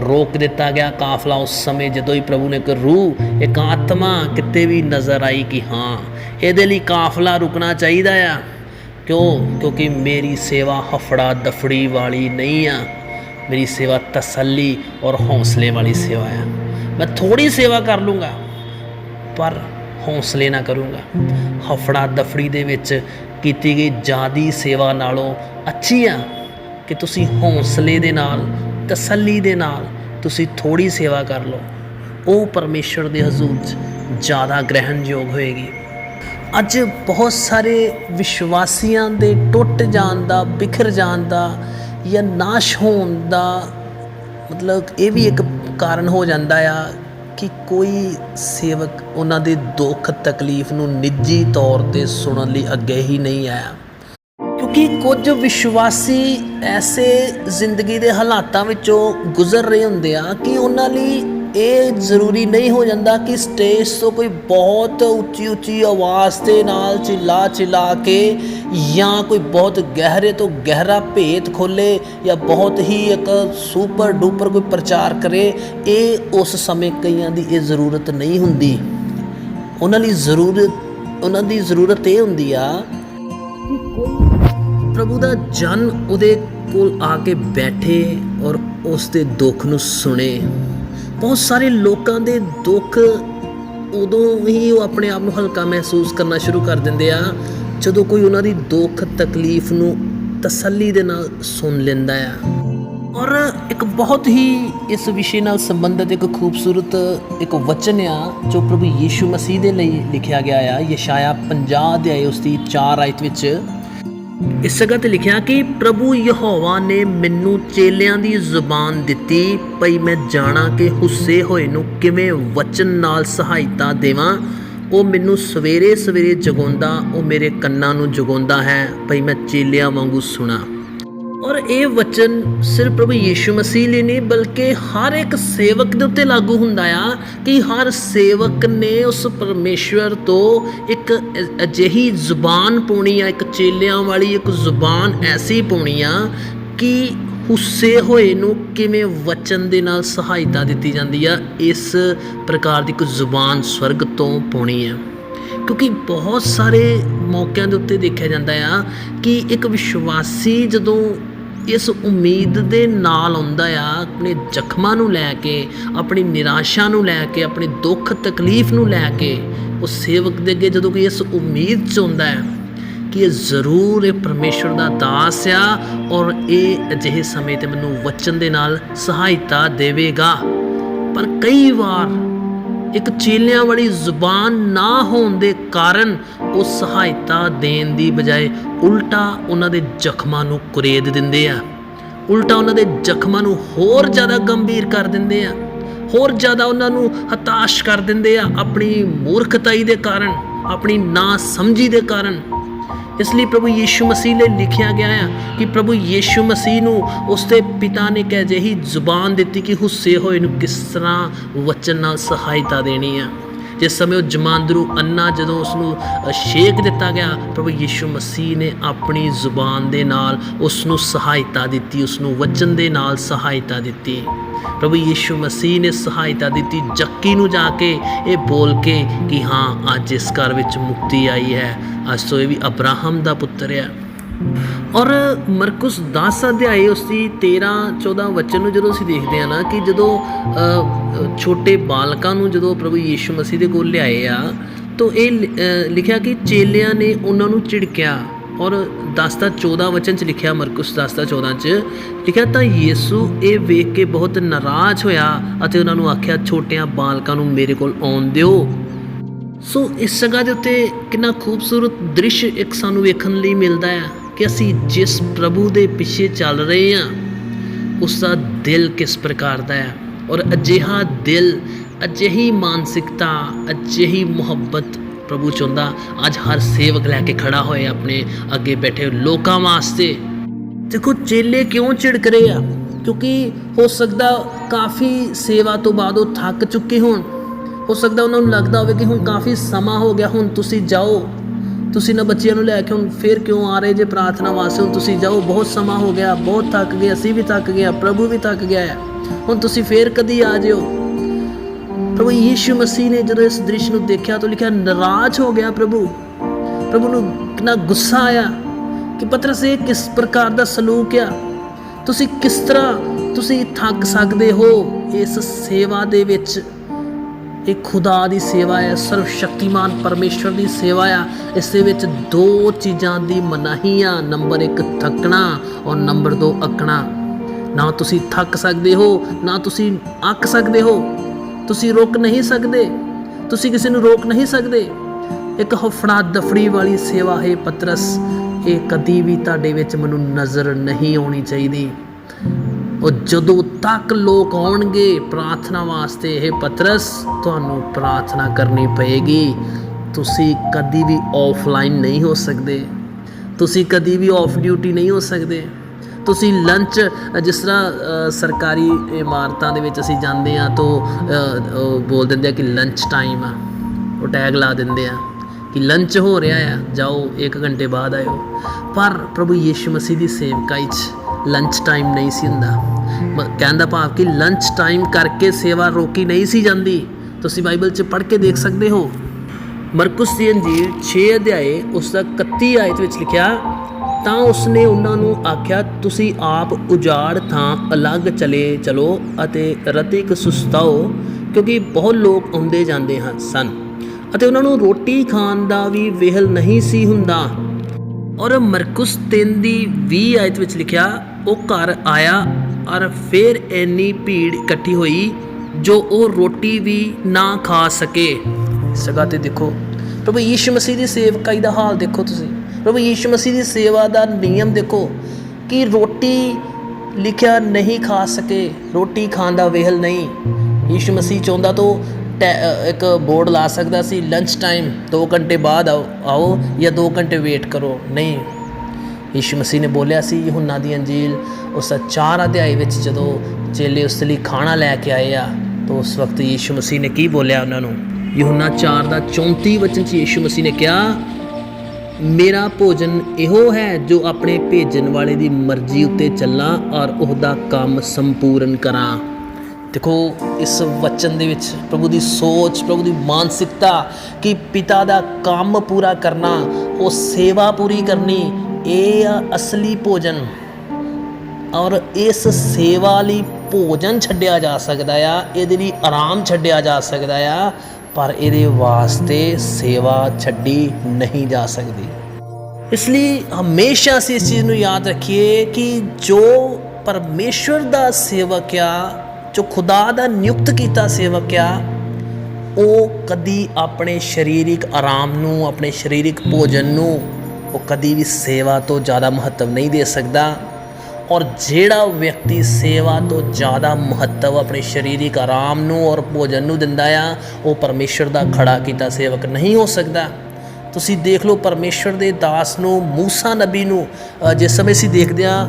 S1: ਰੋਕ ਦਿੱਤਾ ਗਿਆ ਕਾਫਲਾ ਉਸ ਸਮੇਂ ਜਦੋਂ ਹੀ ਪ੍ਰਭੂ ਨੇ ਇੱਕ ਰੂਹ, ਇੱਕ ਆਤਮਾ ਕਿਤੇ ਵੀ ਨਜ਼ਰ ਆਈ ਕਿ ਹਾਂ, ਇਹਦੇ ਲਈ ਕਾਫਲਾ ਰੁਕਣਾ ਚਾਹੀਦਾ ਆ। ਕਿਉਂ? ਕਿਉਂਕਿ ਮੇਰੀ ਸੇਵਾ ਹਫੜਾ ਦਫੜੀ ਵਾਲੀ ਨਹੀਂ ਆ। ਮੇਰੀ ਸੇਵਾ ਤਸੱਲੀ ਔਰ ਹੌਸਲੇ ਵਾਲੀ ਸੇਵਾ ਆ। ਮੈਂ ਥੋੜੀ ਸੇਵਾ ਕਰ ਲੂੰਗਾ, ਪਰ ਹੌਸਲੇ ਨਾ ਕਰੂੰਗਾ। ਹਫੜਾ ਦਫੜੀ ਦੇ ਵਿੱਚ ਕੀਤੀ ਗਈ ਜਿਆਦੀ ਸੇਵਾ ਨਾਲੋਂ ਅੱਛੀ ਆ ਕਿ ਤੁਸੀਂ ਹੌਸਲੇ ਦੇ ਨਾਲ, ਤਸੱਲੀ ਦੇ ਨਾਲ ਤੁਸੀਂ ਥੋੜੀ ਸੇਵਾ ਕਰ ਲਓ। ਉਹ ਪਰਮੇਸ਼ਰ ਦੇ ਹਜ਼ੂਰ 'ਚ ਜ਼ਿਆਦਾ ਗ੍ਰਹਿਣਯੋਗ ਹੋਏਗੀ। ਅੱਜ ਬਹੁਤ ਸਾਰੇ ਵਿਸ਼ਵਾਸੀਆਂ ਦੇ ਟੁੱਟ ਜਾਣ ਦਾ, ਬਿਖਰ ਜਾਣ ਦਾ ਜਾਂ ਨਾਸ਼ ਹੋਣ ਦਾ ਮਤਲਬ ਇਹ ਵੀ ਇੱਕ ਕਾਰਨ ਹੋ ਜਾਂਦਾ ਆ ਕਿ ਕੋਈ ਸੇਵਕ ਉਹਨਾਂ ਦੇ ਦੁੱਖ, ਤਕਲੀਫ ਨੂੰ ਨਿੱਜੀ ਤੌਰ ਤੇ ਸੁਣਨ ਲਈ ਅੱਗੇ ਹੀ ਨਹੀਂ ਆਇਆ। ਕਿਉਂਕਿ ਕੁਝ ਵਿਸ਼ਵਾਸੀ ਐਸੇ ਜ਼ਿੰਦਗੀ ਦੇ ਹਾਲਾਤਾਂ ਵਿੱਚੋਂ ਗੁਜ਼ਰ ਰਹੇ ਹੁੰਦੇ ਆ ਕਿ ਉਹਨਾਂ ਲਈ ਇਹ ਜ਼ਰੂਰੀ ਨਹੀਂ ਹੋ ਜਾਂਦਾ ਕਿ ਸਟੇਜ ਤੋਂ ਕੋਈ ਬਹੁਤ ਉੱਚੀ ਉੱਚੀ ਆਵਾਜ਼ ਦੇ ਨਾਲ ਚਿੱਲਾ ਚਿੱਲਾ ਕੇ ਜਾਂ ਕੋਈ ਬਹੁਤ ਗਹਿਰੇ ਤੋਂ ਗਹਿਰਾ ਭੇਤ ਖੋਲੇ ਜਾਂ ਬਹੁਤ ਹੀ ਇੱਕ ਸੁਪਰ ਡੂਪਰ ਕੋਈ ਪ੍ਰਚਾਰ ਕਰੇ, ਇਹ ਉਸ ਸਮੇਂ ਕਈਆਂ ਦੀ ਇਹ ਜ਼ਰੂਰਤ ਨਹੀਂ ਹੁੰਦੀ। ਉਹਨਾਂ ਲਈ ਜ਼ਰੂਰਤ ਉਹਨਾਂ ਦੀ ਜ਼ਰੂਰਤ ਇਹ ਹੁੰਦੀ ਆ ਪ੍ਰਭੂ ਦਾ ਜਨ ਉਹਦੇ ਕੋਲ ਆ ਕੇ ਬੈਠੇ ਔਰ ਉਸ ਦੇ ਦੁੱਖ ਨੂੰ ਸੁਣੇ। ਬਹੁਤ ਸਾਰੇ ਲੋਕਾਂ ਦੇ ਦੁੱਖ ਉਦੋਂ ਹੀ ਉਹ ਆਪਣੇ ਆਪ ਨੂੰ ਹਲਕਾ ਮਹਿਸੂਸ ਕਰਨਾ ਸ਼ੁਰੂ ਕਰ ਦਿੰਦੇ ਆ। ਜਦੋਂ ਕੋਈ ਉਹਨਾਂ ਦੀ ਦੁੱਖ, ਤਕਲੀਫ ਨੂੰ ਤਸੱਲੀ ਦੇ ਨਾਲ ਸੁਣ ਲੈਂਦਾ ਆ। ਔਰ ਇੱਕ ਬਹੁਤ ਹੀ ਇਸ ਵਿਸ਼ੇ ਨਾਲ ਸੰਬੰਧਿਤ ਇੱਕ ਖੂਬਸੂਰਤ ਇੱਕ ਵਚਨ ਆ, ਜੋ ਪ੍ਰਭੂ ਯੀਸ਼ੂ ਮਸੀਹ ਦੇ ਲਈ ਲਿਖਿਆ ਗਿਆ ਆ। ਯਸ਼ਾਇਆ 50 ਅਧਿਆਏ ਉਸ ਦੀ 4 ਆਇਤ ਵਿੱਚ ਇਸ ਜਗ੍ਹਾ ਤੇ ਲਿਖਿਆ ਕਿ ਪ੍ਰਭੂ ਯਹੋਵਾ ਨੇ ਮੈਨੂੰ ਚੇਲਿਆਂ ਦੀ ਜ਼ੁਬਾਨ ਦਿੱਤੀ, ਭਈ ਮੈਂ ਜਾਣਾ ਕਿ ਹੁੱਸੇ ਹੋਏ ਨੂੰ ਕਿਵੇਂ ਵਚਨ ਨਾਲ ਸਹਾਇਤਾ ਦੇਵਾਂ। ਉਹ ਮੈਨੂੰ ਸਵੇਰੇ ਸਵੇਰੇ ਜਗਾਉਂਦਾ, ਉਹ ਮੇਰੇ ਕੰਨਾਂ ਨੂੰ ਜਗਾਉਂਦਾ ਹੈ, ਭਈ ਮੈਂ ਚੇਲਿਆਂ ਵਾਂਗੂ ਸੁਣਾ। ਔਰ ਇਹ ਵਚਨ ਸਿਰਫ ਪ੍ਰਭੂ ਯੀਸ਼ੂ ਮਸੀਹ ਲਈ ਨਹੀਂ, ਬਲਕਿ ਹਰ ਇੱਕ ਸੇਵਕ ਦੇ ਉੱਤੇ ਲਾਗੂ ਹੁੰਦਾ ਆ ਕਿ ਹਰ ਸੇਵਕ ਨੇ ਉਸ ਪਰਮੇਸ਼ਵਰ ਤੋਂ ਇੱਕ ਅਜਿਹੀ ਜ਼ੁਬਾਨ ਪਾਉਣੀ ਆ, ਇੱਕ ਚੇਲਿਆਂ ਵਾਲੀ ਇੱਕ ਜ਼ੁਬਾਨ ਐਸੀ ਪਾਉਣੀ ਆ ਕਿ ਹੁੱਸੇ ਹੋਏ ਨੂੰ ਕਿਵੇਂ ਵਚਨ ਦੇ ਨਾਲ ਸਹਾਇਤਾ ਦਿੱਤੀ ਜਾਂਦੀ ਆ, ਇਸ ਪ੍ਰਕਾਰ ਦੀ ਕੋਈ ਜ਼ੁਬਾਨ ਸਵਰਗ ਤੋਂ ਪਾਉਣੀ ਆ। ਕਿਉਂਕਿ ਬਹੁਤ ਸਾਰੇ ਮੌਕਿਆਂ ਦੇ ਉੱਤੇ ਦੇਖਿਆ ਜਾਂਦਾ ਆ ਕਿ ਇੱਕ ਵਿਸ਼ਵਾਸੀ ਜਦੋਂ ਇਸ ਉਮੀਦ ਦੇ ਨਾਲ ਆਉਂਦਾ ਆ, ਆਪਣੇ ਜ਼ਖਮਾਂ ਨੂੰ ਲੈ ਕੇ, ਆਪਣੀ ਨਿਰਾਸ਼ਾ ਨੂੰ ਲੈ ਕੇ, ਆਪਣੇ ਦੁੱਖ ਤਕਲੀਫ ਨੂੰ ਲੈ ਕੇ, ਉਹ ਸੇਵਕ ਦੇ ਅੱਗੇ ਜਦੋਂ ਕੋਈ ਇਸ ਉਮੀਦ ਚ ਆਉਂਦਾ ਹੈ ਕਿ ਇਹ ਜ਼ਰੂਰ ਇਹ ਪਰਮੇਸ਼ਵਰ ਦਾ ਦਾਸ ਆ ਔਰ ਇਹ ਅਜਿਹੇ ਸਮੇਂ ਤੇ ਮੈਨੂੰ ਵਚਨ ਦੇ ਨਾਲ ਸਹਾਇਤਾ ਦੇਵੇਗਾ। ਪਰ ਕਈ ਵਾਰ ਇੱਕ ਚੀਲਿਆਂ ਵਾਲੀ ਜ਼ੁਬਾਨ ਨਾ ਹੋਣ ਦੇ ਕਾਰਨ ਉਹ ਸਹਾਇਤਾ ਦੇਣ ਦੀ ਬਜਾਏ ਉਲਟਾ ਉਹਨਾਂ ਦੇ ਜ਼ਖਮਾਂ ਨੂੰ ਕੁਰੇਦ ਦਿੰਦੇ ਆ। ਉਲਟਾ ਉਹਨਾਂ ਦੇ ਜ਼ਖਮਾਂ ਨੂੰ ਹੋਰ ਜ਼ਿਆਦਾ ਗੰਭੀਰ ਕਰ ਦਿੰਦੇ ਆ। ਹੋਰ ਜ਼ਿਆਦਾ ਉਹਨਾਂ ਨੂੰ ਹਤਾਸ਼ ਕਰ ਦਿੰਦੇ ਆ ਆਪਣੀ ਮੂਰਖਤਾਈ ਦੇ ਕਾਰਨ, ਆਪਣੀ ਨਾ ਸਮਝੀ ਦੇ ਕਾਰਨ। ਇਸ ਲਈ ਪ੍ਰਭੂ ਯੀਸ਼ੂ ਮਸੀਹ ਨੇ ਲਿਖਿਆ ਗਿਆ ਆ ਕਿ ਪ੍ਰਭੂ ਯੀਸ਼ੂ ਮਸੀਹ ਨੂੰ ਉਸਦੇ ਪਿਤਾ ਨੇ ਇੱਕ ਅਜਿਹੀ ਜ਼ੁਬਾਨ ਦਿੱਤੀ ਕਿ ਹੁੱਸੇ ਹੋਏ ਨੂੰ ਕਿਸ ਤਰ੍ਹਾਂ ਵਚਨ ਨਾਲ ਸਹਾਇਤਾ ਦੇਣੀ ਆ। ਜਿਸ ਸਮੇਂ ਉਹ ਜਮਾਂਦਰੂ ਅੰਨਾ ਜਦੋਂ ਉਸ ਨੂੰ ਅ, ਦਿੱਤਾ ਗਿਆ ਪ੍ਰਭੂ ਯੀਸ਼ੂ ਮਸੀਹ ਨੇ ਆਪਣੀ ਜ਼ੁਬਾਨ ਦੇ ਨਾਲ ਉਸ ਨੂੰ ਸਹਾਇਤਾ ਦਿੱਤੀ ਉਸ ਨੂੰ ਵਚਨ ਦੇ ਨਾਲ ਸਹਾਇਤਾ ਦਿੱਤੀ। ਪ੍ਰਭੂ ਯੀਸ਼ੂ ਮਸੀਹ ਨੇ ਸਹਾਇਤਾ ਦਿੱਤੀ, ਜੱਕੀ ਨੂੰ ਜਾ ਕੇ ਇਹ ਬੋਲ ਕੇ ਕਿ ਹਾਂ, ਅੱਜ ਇਸ ਘਰ ਵਿੱਚ ਮੁਕਤੀ ਆਈ ਹੈ। ਅੱਜ ਤੋਂ ਇਹ ਵੀ ਅਬਰਾਹਮ ਦਾ ਪੁੱਤਰ ਹੈ। ਔਰ ਮਰਕੁਸ 10 ਅਧਿਆਏ ਉਸ ਦੀ 13 14 ਵਚਨ ਨੂੰ ਜਦੋਂ ਅਸੀਂ ਦੇਖਦੇ ਆ ਨਾ ਕਿ ਜਦੋਂ ਛੋਟੇ ਬਾਲਕਾਂ ਨੂੰ ਜਦੋਂ ਪ੍ਰਭੂ ਯੀਸ਼ੂ ਮਸੀਹ ਦੇ ਕੋਲ ਲਿਆਏ ਆ, ਤਾਂ ਇਹ ਲਿ- ਲਿਖਿਆ ਕਿ ਚੇਲਿਆਂ ਨੇ ਉਹਨਾਂ ਨੂੰ ਝਿੜਕਿਆ। ਔਰ 10 ਦਾ 14 ਵਚਨ ਚ ਲਿਖਿਆ, ਮਰਕੁਸ 10 ਦਾ 14 ਚ, ਲਿਖਿਆ, ਤਾਂ ਯੀਸੂ ਇਹ ਵੇਖ ਕੇ ਬਹੁਤ ਨਾਰਾਜ਼ ਹੋਇਆ ਅਤੇ ਉਹਨਾਂ ਨੂੰ ਆਖਿਆ, ਛੋਟਿਆਂ ਬਾਲਕਾਂ ਨੂੰ ਮੇਰੇ ਕੋਲ ਆਉਣ ਦਿਓ। ਸੋ ਇਸ ਜਗ੍ਹਾ ਦੇ ਉੱਤੇ ਕਿੰਨਾ ਖੂਬਸੂਰਤ ਦ੍ਰਿਸ਼ ਇੱਕ ਸਾਨੂੰ ਵੇਖਣ ਲਈ ਮਿਲਦਾ ਹੈ ਕਿ ਅਸੀਂ ਜਿਸ ਪ੍ਰਭੂ ਦੇ ਪਿੱਛੇ ਚੱਲ ਰਹੇ ਹਾਂ, ਉਸ ਦਾ ਦਿਲ ਕਿਸ ਪ੍ਰਕਾਰ ਦਾ ਹੈ। ਔਰ ਅਜਿਹਾ ਦਿਲ, ਅਜਿਹੀ ਮਾਨਸਿਕਤਾ, ਅਜਿਹੀ ਮੁਹੱਬਤ ਪ੍ਰਭੂ ਚਾਹੁੰਦਾ ਅੱਜ ਹਰ ਸੇਵਕ ਲੈ ਕੇ ਖੜਾ ਹੋਏ ਆਪਣੇ ਅੱਗੇ ਬੈਠੇ ਲੋਕਾਂ ਵਾਸਤੇ। ਦੇਖੋ, ਚੇਲੇ ਕਿਉਂ ਝਿੜਕ ਰਹੇ ਆ? ਕਿਉਂਕਿ ਹੋ ਸਕਦਾ ਕਾਫੀ ਸੇਵਾ ਤੋਂ ਬਾਅਦ ਉਹ ਥੱਕ ਚੁੱਕੇ ਹੋਣ। ਹੋ ਸਕਦਾ ਉਹਨਾਂ ਨੂੰ ਲੱਗਦਾ ਹੋਵੇ ਕਿ ਹੁਣ ਕਾਫੀ ਸਮਾਂ ਹੋ ਗਿਆ, ਹੁਣ ਤੁਸੀਂ ਜਾਓ। ਤੁਸੀਂ ਨਾ ਬੱਚਿਆਂ ਨੂੰ ਲੈ ਕੇ ਹੁਣ ਫੇਰ ਕਿਉਂ ਆ ਰਹੇ ਜੇ ਪ੍ਰਾਰਥਨਾ ਵਾਸਤੇ? ਹੁਣ ਤੁਸੀਂ ਜਾਓ, ਬਹੁਤ ਸਮਾਂ ਹੋ ਗਿਆ, ਬਹੁਤ ਥੱਕ ਗਏ, ਅਸੀਂ ਵੀ ਥੱਕ ਗਏ, ਪ੍ਰਭੂ ਵੀ ਥੱਕ ਗਿਆ ਹੈ। ਹੁਣ ਤੁਸੀਂ ਫੇਰ ਕਦੀ ਆ ਜਿਓ। ਪ੍ਰਭੂ ਯੀਸ਼ੂ ਮਸੀਹ ਨੇ ਜਦੋਂ ਇਸ ਦ੍ਰਿਸ਼ ਨੂੰ ਦੇਖਿਆ ਤਾਂ ਲਿਖਿਆ, ਨਾਰਾਜ਼ ਹੋ ਗਿਆ ਪ੍ਰਭੂ। ਪ੍ਰਭੂ ਨੂੰ ਕਿੰਨਾ ਗੁੱਸਾ ਆਇਆ ਕਿ ਪਤਰਸ, ਇਹ ਕਿਸ ਪ੍ਰਕਾਰ ਦਾ ਸਲੂਕ ਆ? ਤੁਸੀਂ ਕਿਸ ਤਰ੍ਹਾਂ ਤੁਸੀਂ ਥੱਕ ਸਕਦੇ ਹੋ ਇਸ ਸੇਵਾ ਦੇ ਵਿੱਚ? ਇਹ ਖੁਦਾ ਦੀ ਸੇਵਾ ਹੈ ਸਰਵ ਸ਼ਕਤੀਮਾਨ ਪਰਮੇਸ਼ਵਰ ਦੀ ਸੇਵਾ ਆ। ਇਸ ਦੇ ਵਿੱਚ ਦੋ ਚੀਜ਼ਾਂ ਦੀ ਮਨਾਹੀ ਆ ਨੰਬਰ 1 ਥੱਕਣਾ ਔਰ ਨੰਬਰ 2 ਅੱਕਣਾ। ਨਾ ਤੁਸੀਂ ਥੱਕ ਸਕਦੇ ਹੋ, ਨਾ ਤੁਸੀਂ ਅੱਕ ਸਕਦੇ ਹੋ। ਤੁਸੀਂ ਰੁਕ ਨਹੀਂ ਸਕਦੇ। ਤੁਸੀਂ ਕਿਸੇ ਨੂੰ ਰੋਕ ਨਹੀਂ ਸਕਦੇ। ਇੱਕ ਹਫੜਾ ਦਫੜੀ ਵਾਲੀ ਸੇਵਾ, ਹੈ ਪਤਰਸ, ਇਹ ਕਦੀ ਵੀ ਤੁਹਾਡੇ ਵਿੱਚ ਮੈਨੂੰ ਨਜ਼ਰ ਨਹੀਂ ਆਉਣੀ ਚਾਹੀਦੀ। ਉਹ ਜਦੋਂ ਤੱਕ ਲੋਕ ਆਉਣਗੇ ਪ੍ਰਾਰਥਨਾ ਵਾਸਤੇ ਇਹ ਪਤਰਸ, ਤੁਹਾਨੂੰ ਪ੍ਰਾਰਥਨਾ ਕਰਨੀ ਪਏਗੀ। ਤੁਸੀਂ ਕਦੀ ਵੀ ਆਫਲਾਈਨ ਨਹੀਂ ਹੋ ਸਕਦੇ। ਤੁਸੀਂ ਕਦੀ ਵੀ ਆਫ ਡਿਊਟੀ ਨਹੀਂ ਹੋ ਸਕਦੇ। ਤੁਸੀਂ ਲੰਚ ਜਿਸ ਤਰ੍ਹਾਂ ਸਰਕਾਰੀ ਇਮਾਰਤਾਂ ਦੇ ਵਿੱਚ ਅਸੀਂ ਜਾਂਦੇ ਆ ਤਾਂ ਬੋਲ ਦਿੰਦੇ ਆ ਕਿ ਲੰਚ ਟਾਈਮ ਆ। ਉਹ ਟੈਗ ਲਾ ਦਿੰਦੇ ਆ ਕਿ ਲੰਚ ਹੋ ਰਿਹਾ ਆ ਜਾਓ 1 ਘੰਟੇ ਬਾਅਦ ਆਇਓ। ਪਰ ਪ੍ਰਭੂ ਯੀਸ਼ੂ ਮਸੀਹ ਦੀ ਸੇਵਕਾਈ 'ਚ ਲੰਚ ਟਾਈਮ ਨਹੀਂ ਸੀ ਹੁੰਦਾ। ਮ- ਕਹਿਣ ਦਾ ਭਾਵ ਕਿ ਲੰਚ ਟਾਈਮ ਕਰਕੇ ਸੇਵਾ ਰੋਕੀ ਨਹੀਂ ਸੀ ਜਾਂਦੀ। ਤੁਸੀਂ ਬਾਈਬਲ 'ਚ ਪੜ੍ਹ ਕੇ ਦੇਖ ਸਕਦੇ ਹੋ। ਮਰਕੁਸ ਦੀ ਅੰਜੀਲ 6 ਅਧਿਆਏ ਉਸ ਦਾ 31 ਆਇਤ ਵਿੱਚ ਲਿਖਿਆ ਤਾਂ ਉਸਨੇ ਉਹਨਾਂ ਨੂੰ ਆਖਿਆ, ਤੁਸੀਂ ਆਪ ਉਜਾੜ ਥਾਂ ਅਲੱਗ ਚਲੇ ਚਲੋ ਅਤੇ ਰਤਿਕ ਸੁਸਤਾਓ, ਕਿਉਂਕਿ ਬਹੁਤ ਲੋਕ ਆਉਂਦੇ ਜਾਂਦੇ ਹਨ ਸਨ। ਅਤੇ ਉਹਨਾਂ ਨੂੰ ਰੋਟੀ ਖਾਣ ਦਾ ਵੀ ਵੇਹਲ ਨਹੀਂ ਸੀ ਹੁੰਦਾ। ਔਰ ਮਰਕੁਸ 3 ਦੀ 20 ਆਇਤ ਵਿੱਚ ਲਿਖਿਆ, ਉਹ ਘਰ ਆਇਆ, ਔਰ ਫਿਰ ਇੰਨੀ ਭੀੜ ਇਕੱਠੀ ਹੋਈ, ਜੋ ਉਹ ਰੋਟੀ ਵੀ ਨਾ ਖਾ ਸਕੇ। ਇਸ ਜਗ੍ਹਾ ਤੇ ਦੇਖੋ, ਪ੍ਰਭੂ ਯੀਸ਼ੂ ਮਸੀਹ ਦੀ ਸੇਵਕਾਈ ਦਾ ਹਾਲ ਦੇਖੋ ਤੁਸੀਂ। ਪ੍ਰਭੂ ਯੀਸ਼ੂ ਮਸੀਹ ਦੀ ਸੇਵਾ ਦਾ ਨਿਯਮ ਦੇਖੋ ਕਿ ਰੋਟੀ ਲਿਖਿਆ ਨਹੀਂ ਖਾ ਸਕੇ, ਰੋਟੀ ਖਾਣ ਦਾ ਵੇਹਲ ਨਹੀਂ। ਯੀਸ਼ੂ ਮਸੀਹ ਚਾਹੁੰਦਾ ਤੋਂ ਟੈ- ਇੱਕ ਬੋਰਡ ਲਾ ਸਕਦਾ ਸੀ ਲੰਚ ਟਾਈਮ 2 ਘੰਟੇ ਬਾਅਦ ਆਓ ਆਓ ਜਾਂ 2 ਘੰਟੇ ਵੇਟ ਕਰੋ। ਨਹੀਂ। ਯੀਸ਼ੂ ਮਸੀਹ ਨੇ ਬੋਲਿਆ ਸੀ, ਯਹੂਨਾ ਦੀ ਅੰਜੀਲ ਉਸ ਦਾ 4 ਅਧਿਆਇ ਵਿੱਚ ਜਦੋਂ ਚੇਲੇ ਉਸ ਲਈ ਖਾਣਾ ਲੈ ਕੇ ਆਏ ਆ, ਤਾਂ ਉਸ ਵਕਤ ਯੀਸ਼ੂ ਮਸੀਹ ਨੇ ਕੀ ਬੋਲਿਆ ਉਹਨਾਂ ਨੂੰ? ਯਹੂਨਾ 4 ਦਾ 34 ਵਚਨ 'ਚ ਯੀਸ਼ੂ ਮਸੀਹ ਨੇ ਕਿਹਾ ਮੇਰਾ ਭੋਜਨ ਇਹੋ ਹੈ ਜੋ ਆਪਣੇ ਭੇਜਣ ਵਾਲੇ ਦੀ ਮਰਜ਼ੀ ਉੱਤੇ ਚੱਲਾਂ ਔਰ ਉਹਦਾ ਕੰਮ ਸੰਪੂਰਨ ਕਰਾਂ। ਦੇਖੋ, ਇਸ ਵਚਨ ਦੇ ਵਿੱਚ ਪ੍ਰਭੂ ਦੀ ਸੋਚ, ਪ੍ਰਭੂ ਦੀ ਮਾਨਸਿਕਤਾ ਕਿ ਪਿਤਾ ਦਾ ਕੰਮ ਪੂਰਾ ਕਰਨਾ, ਉਹ ਸੇਵਾ ਪੂਰੀ ਕਰਨੀ, ਇਹ ਆ ਅਸਲੀ ਭੋਜਨ। ਔਰ ਇਸ ਸੇਵਾ ਲਈ ਭੋਜਨ ਛੱਡਿਆ ਜਾ ਸਕਦਾ ਆ, ਇਹਦੇ ਲਈ ਆਰਾਮ ਛੱਡਿਆ ਜਾ ਸਕਦਾ ਆ। ਪਰ ਇਹਦੇ ਵਾਸਤੇ ਸੇਵਾ ਛੱਡੀ ਨਹੀਂ ਜਾ ਸਕਦੀ। ਇਸ ਲਈ ਹਮੇਸ਼ਾ ਅਸੀਂ ਇਸ ਚੀਜ਼ ਨੂੰ ਯਾਦ ਰੱਖੀਏ ਕਿ ਜੋ ਪਰਮੇਸ਼ਵਰ ਦਾ ਸੇਵਕ ਆ, ਜੋ ਖੁਦਾ ਦਾ ਨਿਯੁਕਤ ਕੀਤਾ ਸੇਵਕ ਆ, ਉਹ ਕਦੀ ਆਪਣੇ ਸਰੀਰਿਕ ਆਰਾਮ ਨੂੰ, ਆਪਣੇ ਸਰੀਰਿਕ ਭੋਜਨ ਨੂੰ ਉਹ ਕਦੀ ਵੀ ਸੇਵਾ ਤੋਂ ਜ਼ਿਆਦਾ ਮਹੱਤਵ ਨਹੀਂ ਦੇ ਸਕਦਾ। ਔਰ ਜਿਹੜਾ ਵਿਅਕਤੀ ਸੇਵਾ ਤੋਂ ਜ਼ਿਆਦਾ ਮਹੱਤਵ ਆਪਣੇ ਸਰੀਰਿਕ ਆਰਾਮ ਨੂੰ ਔਰ ਭੋਜਨ ਨੂੰ ਦਿੰਦਾ ਆ, ਉਹ ਪਰਮੇਸ਼ਰ ਦਾ ਖੜਾ ਕੀਤਾ ਸੇਵਕ ਨਹੀਂ ਹੋ ਸਕਦਾ। ਤੁਸੀਂ ਦੇਖ ਲਓ ਪਰਮੇਸ਼ਰ ਦੇ ਦਾਸ ਨੂੰ, ਮੂਸਾ ਨਬੀ ਨੂੰ ਜਿਸ ਸਮੇਂ ਅਸੀਂ ਦੇਖਦੇ ਆ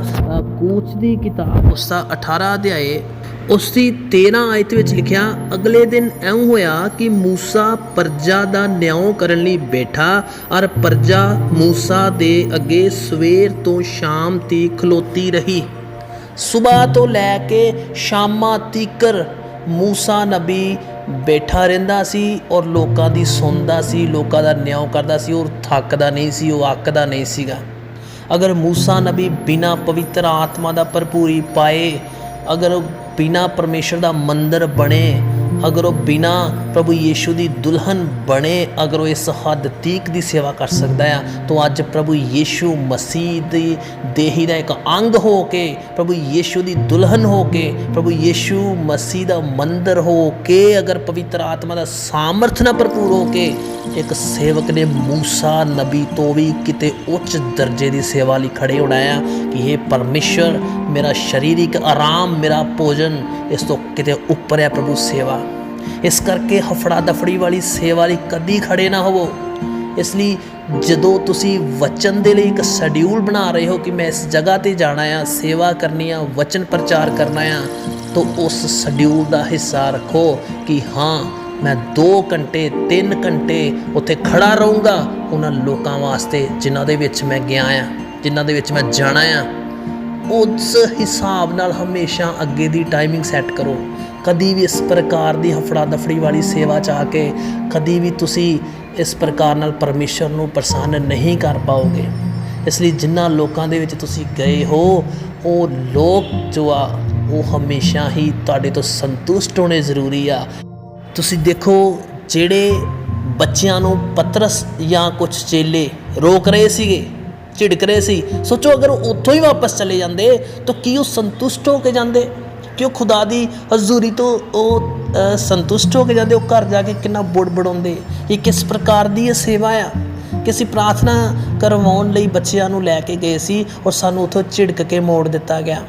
S1: ਕੂਚ ਦੀ ਕਿਤਾਬ ਉਸ ਦਾ 18 ਅਧਿਆਏ ਉਸ ਦੀ 13 ਆਇਤ ਵਿੱਚ ਲਿਖਿਆ, ਅਗਲੇ ਦਿਨ ਐਉਂ ਹੋਇਆ ਕਿ ਮੂਸਾ ਪਰਜਾ ਦਾ ਨਿਆਂ ਕਰਨ ਲਈ ਬੈਠਾ ਔਰ ਪਰਜਾ ਮੂਸਾ ਦੇ ਅੱਗੇ ਸਵੇਰ ਤੋਂ ਸ਼ਾਮ ਤੀਕ ਖਲੋਤੀ ਰਹੀ। ਸਵੇਰ ਤੋਂ ਲੈ ਕੇ ਸ਼ਾਮਾਂ ਤੀਕਰ ਮੂਸਾ ਨਬੀ ਬੈਠਾ ਰਹਿੰਦਾ ਸੀ ਔਰ ਲੋਕਾਂ ਦੀ ਸੁਣਦਾ ਸੀ, ਲੋਕਾਂ ਦਾ ਨਿਆਂ ਕਰਦਾ ਸੀ ਔਰ ਥੱਕਦਾ ਨਹੀਂ ਸੀ, ਉਹ ਅੱਕਦਾ ਨਹੀਂ ਸੀਗਾ। ਅਗਰ ਮੂਸਾ ਨਬੀ ਬਿਨਾ ਪਵਿੱਤਰ ਆਤਮਾ ਦਾ ਭਰਪੂਰੀ ਪਾਏ, ਅਗਰ ਬਿਨਾ ਪਰਮੇਸ਼ਰ ਦਾ ਮੰਦਰ ਬਣੇ ਅਗਰ ਉਹ ਬਿਨਾ ਪ੍ਰਭੂ ਯੀਸ਼ੂ ਦੀ ਦੁਲਹਨ ਬਣੇ ਅਗਰ ਉਹ ਇਸ ਹੱਦ ਤੀਕ ਦੀ ਸੇਵਾ ਕਰ ਸਕਦਾ ਆ ਤਾਂ ਅੱਜ ਪ੍ਰਭੂ ਯੀਸ਼ੂ ਮਸੀਹ ਦੀ ਦੇਹੀ ਦਾ ਇੱਕ ਅੰਗ ਹੋ ਕੇ ਪ੍ਰਭੂ ਯੀਸ਼ੂ ਦੀ ਦੁਲਹਨ ਹੋ ਕੇ ਪ੍ਰਭੂ ਯੀਸ਼ੂ ਮਸੀਹ ਦਾ ਮੰਦਰ ਹੋ ਕੇ ਅਗਰ ਪਵਿੱਤਰ ਆਤਮਾ ਦਾ ਸਾਮਰਥ ਨਾਲ ਭਰਪੂਰ ਹੋ ਕੇ ਇੱਕ ਸੇਵਕ ਨੇ ਮੂਸਾ ਨਬੀ ਤੋਂ ਵੀ ਕਿਤੇ ਉੱਚ ਦਰਜੇ ਦੀ ਸੇਵਾ ਲਈ ਖੜੇ ਹੋਣਾ ਆ ਕਿ ਇਹ ਪਰਮੇਸ਼ਰ ਮੇਰਾ ਸਰੀਰਿਕ ਆਰਾਮ, ਮੇਰਾ ਭੋਜਨ, ਇਸ ਤੋਂ ਕਿਤੇ ਉੱਪਰ ਹੈ ਪ੍ਰਭੂ ਸੇਵਾ। ਇਸ ਕਰਕੇ ਹਫੜਾ ਦਫੜੀ ਵਾਲੀ ਸੇਵਾ ਲਈ ਕਦੀ ਖੜੇ ਨਾ ਹੋਵੋ। ਇਸ ਲਈ ਜਦੋਂ ਤੁਸੀਂ ਵਚਨ ਦੇ ਲਈ ਇੱਕ ਸ਼ਡਿਊਲ ਬਣਾ ਰਹੇ ਹੋ ਕਿ ਮੈਂ ਇਸ ਜਗ੍ਹਾ ਤੇ ਜਾਣਾ ਆ, ਸੇਵਾ ਕਰਨੀ ਆ, ਵਚਨ ਪ੍ਰਚਾਰ ਕਰਨਾ ਆ, ਤਾਂ ਉਸ ਸ਼ਡਿਊਲ ਦਾ ਹਿੱਸਾ ਰੱਖੋ ਕਿ ਹਾਂ, ਮੈਂ 2 ਘੰਟੇ 3 ਘੰਟੇ ਉੱਥੇ ਖੜਾ ਰਹੂੰਗਾ ਉਹਨਾਂ ਲੋਕਾਂ ਵਾਸਤੇ ਜਿਨ੍ਹਾਂ ਦੇ ਵਿੱਚ ਮੈਂ ਗਿਆ ਆ, ਜਿਨ੍ਹਾਂ ਦੇ ਵਿੱਚ ਮੈਂ ਜਾਣਾ ਆ। ਉਸ ਹਿਸਾਬ ਨਾਲ ਹਮੇਸ਼ਾ ਅੱਗੇ ਦੀ ਟਾਈਮਿੰਗ ਸੈੱਟ ਕਰੋ। ਕਦੀ ਵੀ ਇਸ ਪ੍ਰਕਾਰ ਦੀ ਹਫੜਾ ਦਫੜੀ ਵਾਲੀ ਸੇਵਾ ਚ ਆ ਕੇ ਕਦੀ ਵੀ ਤੁਸੀਂ ਇਸ ਪ੍ਰਕਾਰ ਨਾਲ ਪਰਮੇਸ਼ਰ ਨੂੰ ਪ੍ਰਸੰਨ ਨਹੀਂ ਕਰ ਪਾਓਗੇ। ਇਸ ਲਈ ਜਿਨ੍ਹਾਂ ਲੋਕਾਂ ਦੇ ਵਿੱਚ ਤੁਸੀਂ ਗਏ ਹੋ, ਉਹ ਲੋਕ ਜੋ ਆ, ਉਹ ਹਮੇਸ਼ਾ ਹੀ ਤੁਹਾਡੇ ਤੋਂ ਸੰਤੁਸ਼ਟ ਹੋਣੇ ਜ਼ਰੂਰੀ ਆ। ਤੁਸੀਂ ਦੇਖੋ ਜਿਹੜੇ ਬੱਚਿਆਂ ਨੂੰ ਪਤਰਸ ਜਾਂ ਕੁਝ ਚੇਲੇ ਰੋਕ ਰਹੇ ਸੀਗੇ। ਝਿੜਕ ਰਹੇ ਸੀ। ਸੋਚੋ, ਅਗਰ ਉਹ ਉੱਥੋਂ ਹੀ ਵਾਪਸ ਚਲੇ ਜਾਂਦੇ, ਤਾਂ ਕੀ ਉਹ ਸੰਤੁਸ਼ਟ ਹੋ ਕੇ ਜਾਂਦੇ? ਕਿ ਉਹ ਖੁਦਾ ਦੀ ਹਜ਼ੂਰੀ ਤੋਂ ਉਹ ਸੰਤੁਸ਼ਟ ਹੋ ਕੇ ਜਾਂਦੇ? ਉਹ ਘਰ ਜਾ ਕੇ ਕਿੰਨਾ ਬੁੜਬੜਾਉਂਦੇ ਇਹ ਕਿਸ ਪ੍ਰਕਾਰ ਦੀ ਇਹ ਸੇਵਾ ਆ? ਕਿ ਅਸੀਂ ਪ੍ਰਾਰਥਨਾ ਕਰਵਾਉਣ ਲਈ ਬੱਚਿਆਂ ਨੂੰ ਲੈ ਕੇ ਗਏ ਸੀ ਔਰ ਸਾਨੂੰ ਉੱਥੋਂ ਝਿੜਕ ਕੇ ਮੋੜ ਦਿੱਤਾ ਗਿਆ।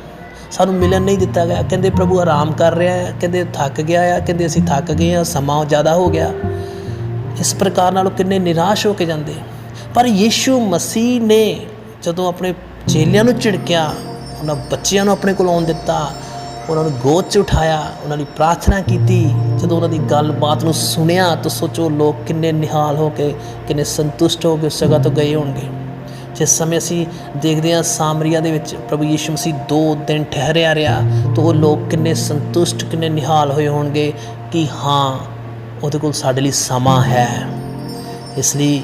S1: ਸਾਨੂੰ ਮਿਲਣ ਨਹੀਂ ਦਿੱਤਾ ਗਿਆ। ਕਹਿੰਦੇ, ਪ੍ਰਭੂ, ਆਰਾਮ ਕਰ ਰਿਹਾ ਹੈ। ਕਹਿੰਦੇ, ਥੱਕ ਗਿਆ ਆ। ਕਹਿੰਦੇ, ਅਸੀਂ ਥੱਕ ਗਏ ਆ ਸਮਾਂ ਜ਼ਿਆਦਾ ਹੋ ਗਿਆ। ਇਸ ਪ੍ਰਕਾਰ ਨਾਲ ਉਹ ਕਿੰਨੇ ਨਿਰਾਸ਼ ਹੋ ਕੇ ਜਾਂਦੇ। ਪਰ ਯੀਸ਼ੂ ਮਸੀਹ ਨੇ ਜਦੋਂ ਆਪਣੇ ਚੇਲਿਆਂ ਨੂੰ ਝਿੜਕਿਆ, ਉਹਨਾਂ ਬੱਚਿਆਂ ਨੂੰ ਆਪਣੇ ਕੋਲ ਆਉਣ ਦਿੱਤਾ, ਉਹਨਾਂ ਨੂੰ ਗੋਦ 'ਚ ਉਠਾਇਆ, ਉਹਨਾਂ ਦੀ ਪ੍ਰਾਰਥਨਾ ਕੀਤੀ, ਜਦੋਂ ਉਹਨਾਂ ਦੀ ਗੱਲਬਾਤ ਨੂੰ ਸੁਣਿਆ ਤਾਂ ਸੋਚੋ ਲੋਕ ਕਿੰਨੇ ਨਿਹਾਲ ਹੋ ਕੇ, ਕਿੰਨੇ ਸੰਤੁਸ਼ਟ ਹੋ ਕੇ ਉਸ ਜਗ੍ਹਾ ਤੋਂ ਗਏ ਹੋਣਗੇ। ਜਿਸ ਸਮੇਂ ਅਸੀਂ ਦੇਖਦੇ ਹਾਂ ਸਾਮਰੀਆ ਦੇ ਵਿੱਚ ਪ੍ਰਭੂ ਯੀਸ਼ੂ ਮਸੀਹ ਦੋ ਦਿਨ ਠਹਿਰਿਆ ਰਿਹਾ, ਤਾਂ ਉਹ ਲੋਕ ਕਿੰਨੇ ਸੰਤੁਸ਼ਟ, ਕਿੰਨੇ ਨਿਹਾਲ ਹੋਏ ਹੋਣਗੇ ਕਿ ਹਾਂ, ਉਹਦੇ ਕੋਲ ਸਾਡੇ ਲਈ ਸਮਾਂ ਹੈ। ਇਸ ਲਈ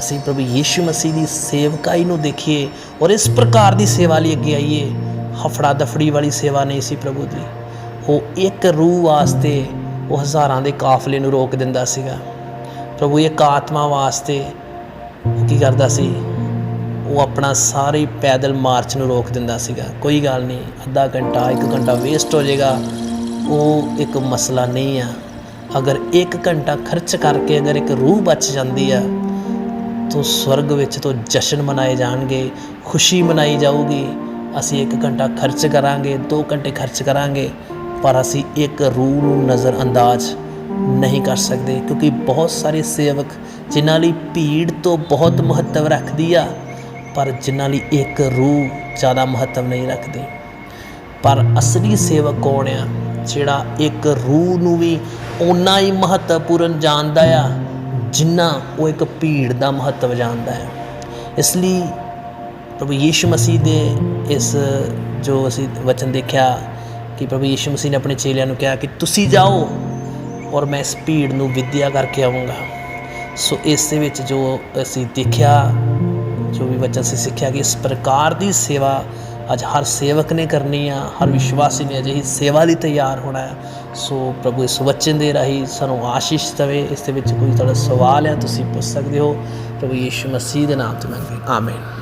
S1: ਅਸੀਂ ਪ੍ਰਭੂ ਯੀਸ਼ੂ ਮਸੀਹ ਦੀ ਸੇਵਕਾਈ ਨੂੰ ਦੇਖੀਏ ਔਰ ਇਸ ਪ੍ਰਕਾਰ ਦੀ ਸੇਵਾ ਲਈ ਅੱਗੇ ਆਈਏ। ਹਫੜਾ ਦਫੜੀ ਵਾਲੀ ਸੇਵਾ ਨਹੀਂ ਸੀ ਪ੍ਰਭੂ ਦੀ। ਉਹ ਇੱਕ ਰੂਹ ਵਾਸਤੇ ਉਹ ਹਜ਼ਾਰਾਂ ਦੇ ਕਾਫਲੇ ਨੂੰ ਰੋਕ ਦਿੰਦਾ ਸੀਗਾ। ਪ੍ਰਭੂ ਇੱਕ ਆਤਮਾ ਵਾਸਤੇ ਉਹ ਕੀ ਕਰਦਾ ਸੀ? ਉਹ ਆਪਣਾ ਸਾਰੇ ਪੈਦਲ ਮਾਰਚ ਨੂੰ ਰੋਕ ਦਿੰਦਾ ਸੀਗਾ। ਕੋਈ ਗੱਲ ਨਹੀਂ, ਅੱਧਾ ਘੰਟਾ 1 ਘੰਟਾ ਵੇਸਟ ਹੋ ਜਾਏਗਾ। ਉਹ ਇੱਕ ਮਸਲਾ ਨਹੀਂ ਆ। ਅਗਰ 1 ਘੰਟਾ ਖਰਚ ਕਰਕੇ ਅਗਰ ਇੱਕ ਰੂਹ ਬਚ ਜਾਂਦੀ ਆ ਤੋਂ ਸਵਰਗ ਵਿੱਚ ਤੋਂ ਜਸ਼ਨ ਮਨਾਏ ਜਾਣਗੇ, ਖੁਸ਼ੀ ਮਨਾਈ ਜਾਊਗੀ। ਅਸੀਂ 1 ਘੰਟਾ ਖਰਚ ਕਰਾਂਗੇ 2 ਘੰਟੇ ਖਰਚ ਕਰਾਂਗੇ, ਪਰ ਅਸੀਂ ਇੱਕ ਰੂਹ ਨੂੰ ਨਜ਼ਰ ਅੰਦਾਜ਼ ਨਹੀਂ ਕਰ ਸਕਦੇ, ਕਿਉਂਕਿ ਬਹੁਤ ਸਾਰੇ ਸੇਵਕ ਜਿਨ੍ਹਾਂ ਲਈ ਭੀੜ ਤੋਂ ਬਹੁਤ ਮਹੱਤਵ ਰੱਖਦੀ ਆ, ਪਰ ਜਿਨ੍ਹਾਂ ਲਈ ਇੱਕ ਰੂਹ ਜ਼ਿਆਦਾ ਮਹੱਤਵ ਨਹੀਂ ਰੱਖਦੀ। ਪਰ ਅਸਲੀ ਸੇਵਕ ਕੌਣ ਆ, ਜਿਹੜਾ ਇੱਕ ਰੂਹ ਨੂੰ ਵੀ ਓਨਾ ਹੀ ਮਹੱਤਵਪੂਰਨ ਜਾਣਦਾ ਆ ਜਿੰਨਾ ਉਹ ਇੱਕ ਭੀੜ ਦਾ ਮਹੱਤਵ ਜਾਣਦਾ ਹੈ। ਇਸ ਲਈ ਪ੍ਰਭੂ ਯੀਸ਼ੂ ਮਸੀਹ ਦੇ ਇਸ ਜੋ ਅਸੀਂ ਵਚਨ ਦੇਖਿਆ ਕਿ ਪ੍ਰਭੂ ਯੀਸ਼ੂ ਮਸੀਹ ਨੇ ਆਪਣੇ ਚੇਲਿਆਂ ਨੂੰ ਕਿਹਾ ਕਿ ਤੁਸੀਂ ਜਾਓ ਔਰ ਮੈਂ ਇਸ ਭੀੜ ਨੂੰ ਵਿਦਿਆ ਕਰਕੇ ਆਵਾਂਗਾ। ਸੋ ਇਸ ਦੇ ਵਿੱਚ ਜੋ ਅਸੀਂ ਦੇਖਿਆ, ਜੋ ਵੀ ਵਚਨ ਅਸੀਂ ਸਿੱਖਿਆ ਕਿ ਇਸ ਪ੍ਰਕਾਰ ਦੀ ਸੇਵਾ ਅੱਜ ਹਰ ਸੇਵਕ ਨੇ ਕਰਨੀ ਆ, ਹਰ ਵਿਸ਼ਵਾਸੀ ਨੇ ਅਜਿਹੀ ਸੇਵਾ ਲਈ ਤਿਆਰ ਹੋਣਾ ਹੈ। ਸੋ ਪ੍ਰਭੂ ਇਸ ਵਚਨ ਦੇ ਰਾਹੀਂ ਸਾਨੂੰ ਆਸ਼ੀਸ਼ ਦੇਵੇ, ਇਸ ਦੇ ਵਿੱਚ ਕੋਈ ਤੁਹਾਡਾ ਸਵਾਲ ਹੈ, ਤੁਸੀਂ ਪੁੱਛ ਸਕਦੇ ਹੋ। ਪ੍ਰਭੂ ਯੀਸ਼ੂ ਮਸੀਹ ਦੇ ਨਾਮ ਤੇ ਮੰਗਦੇ ਆਮੀਨ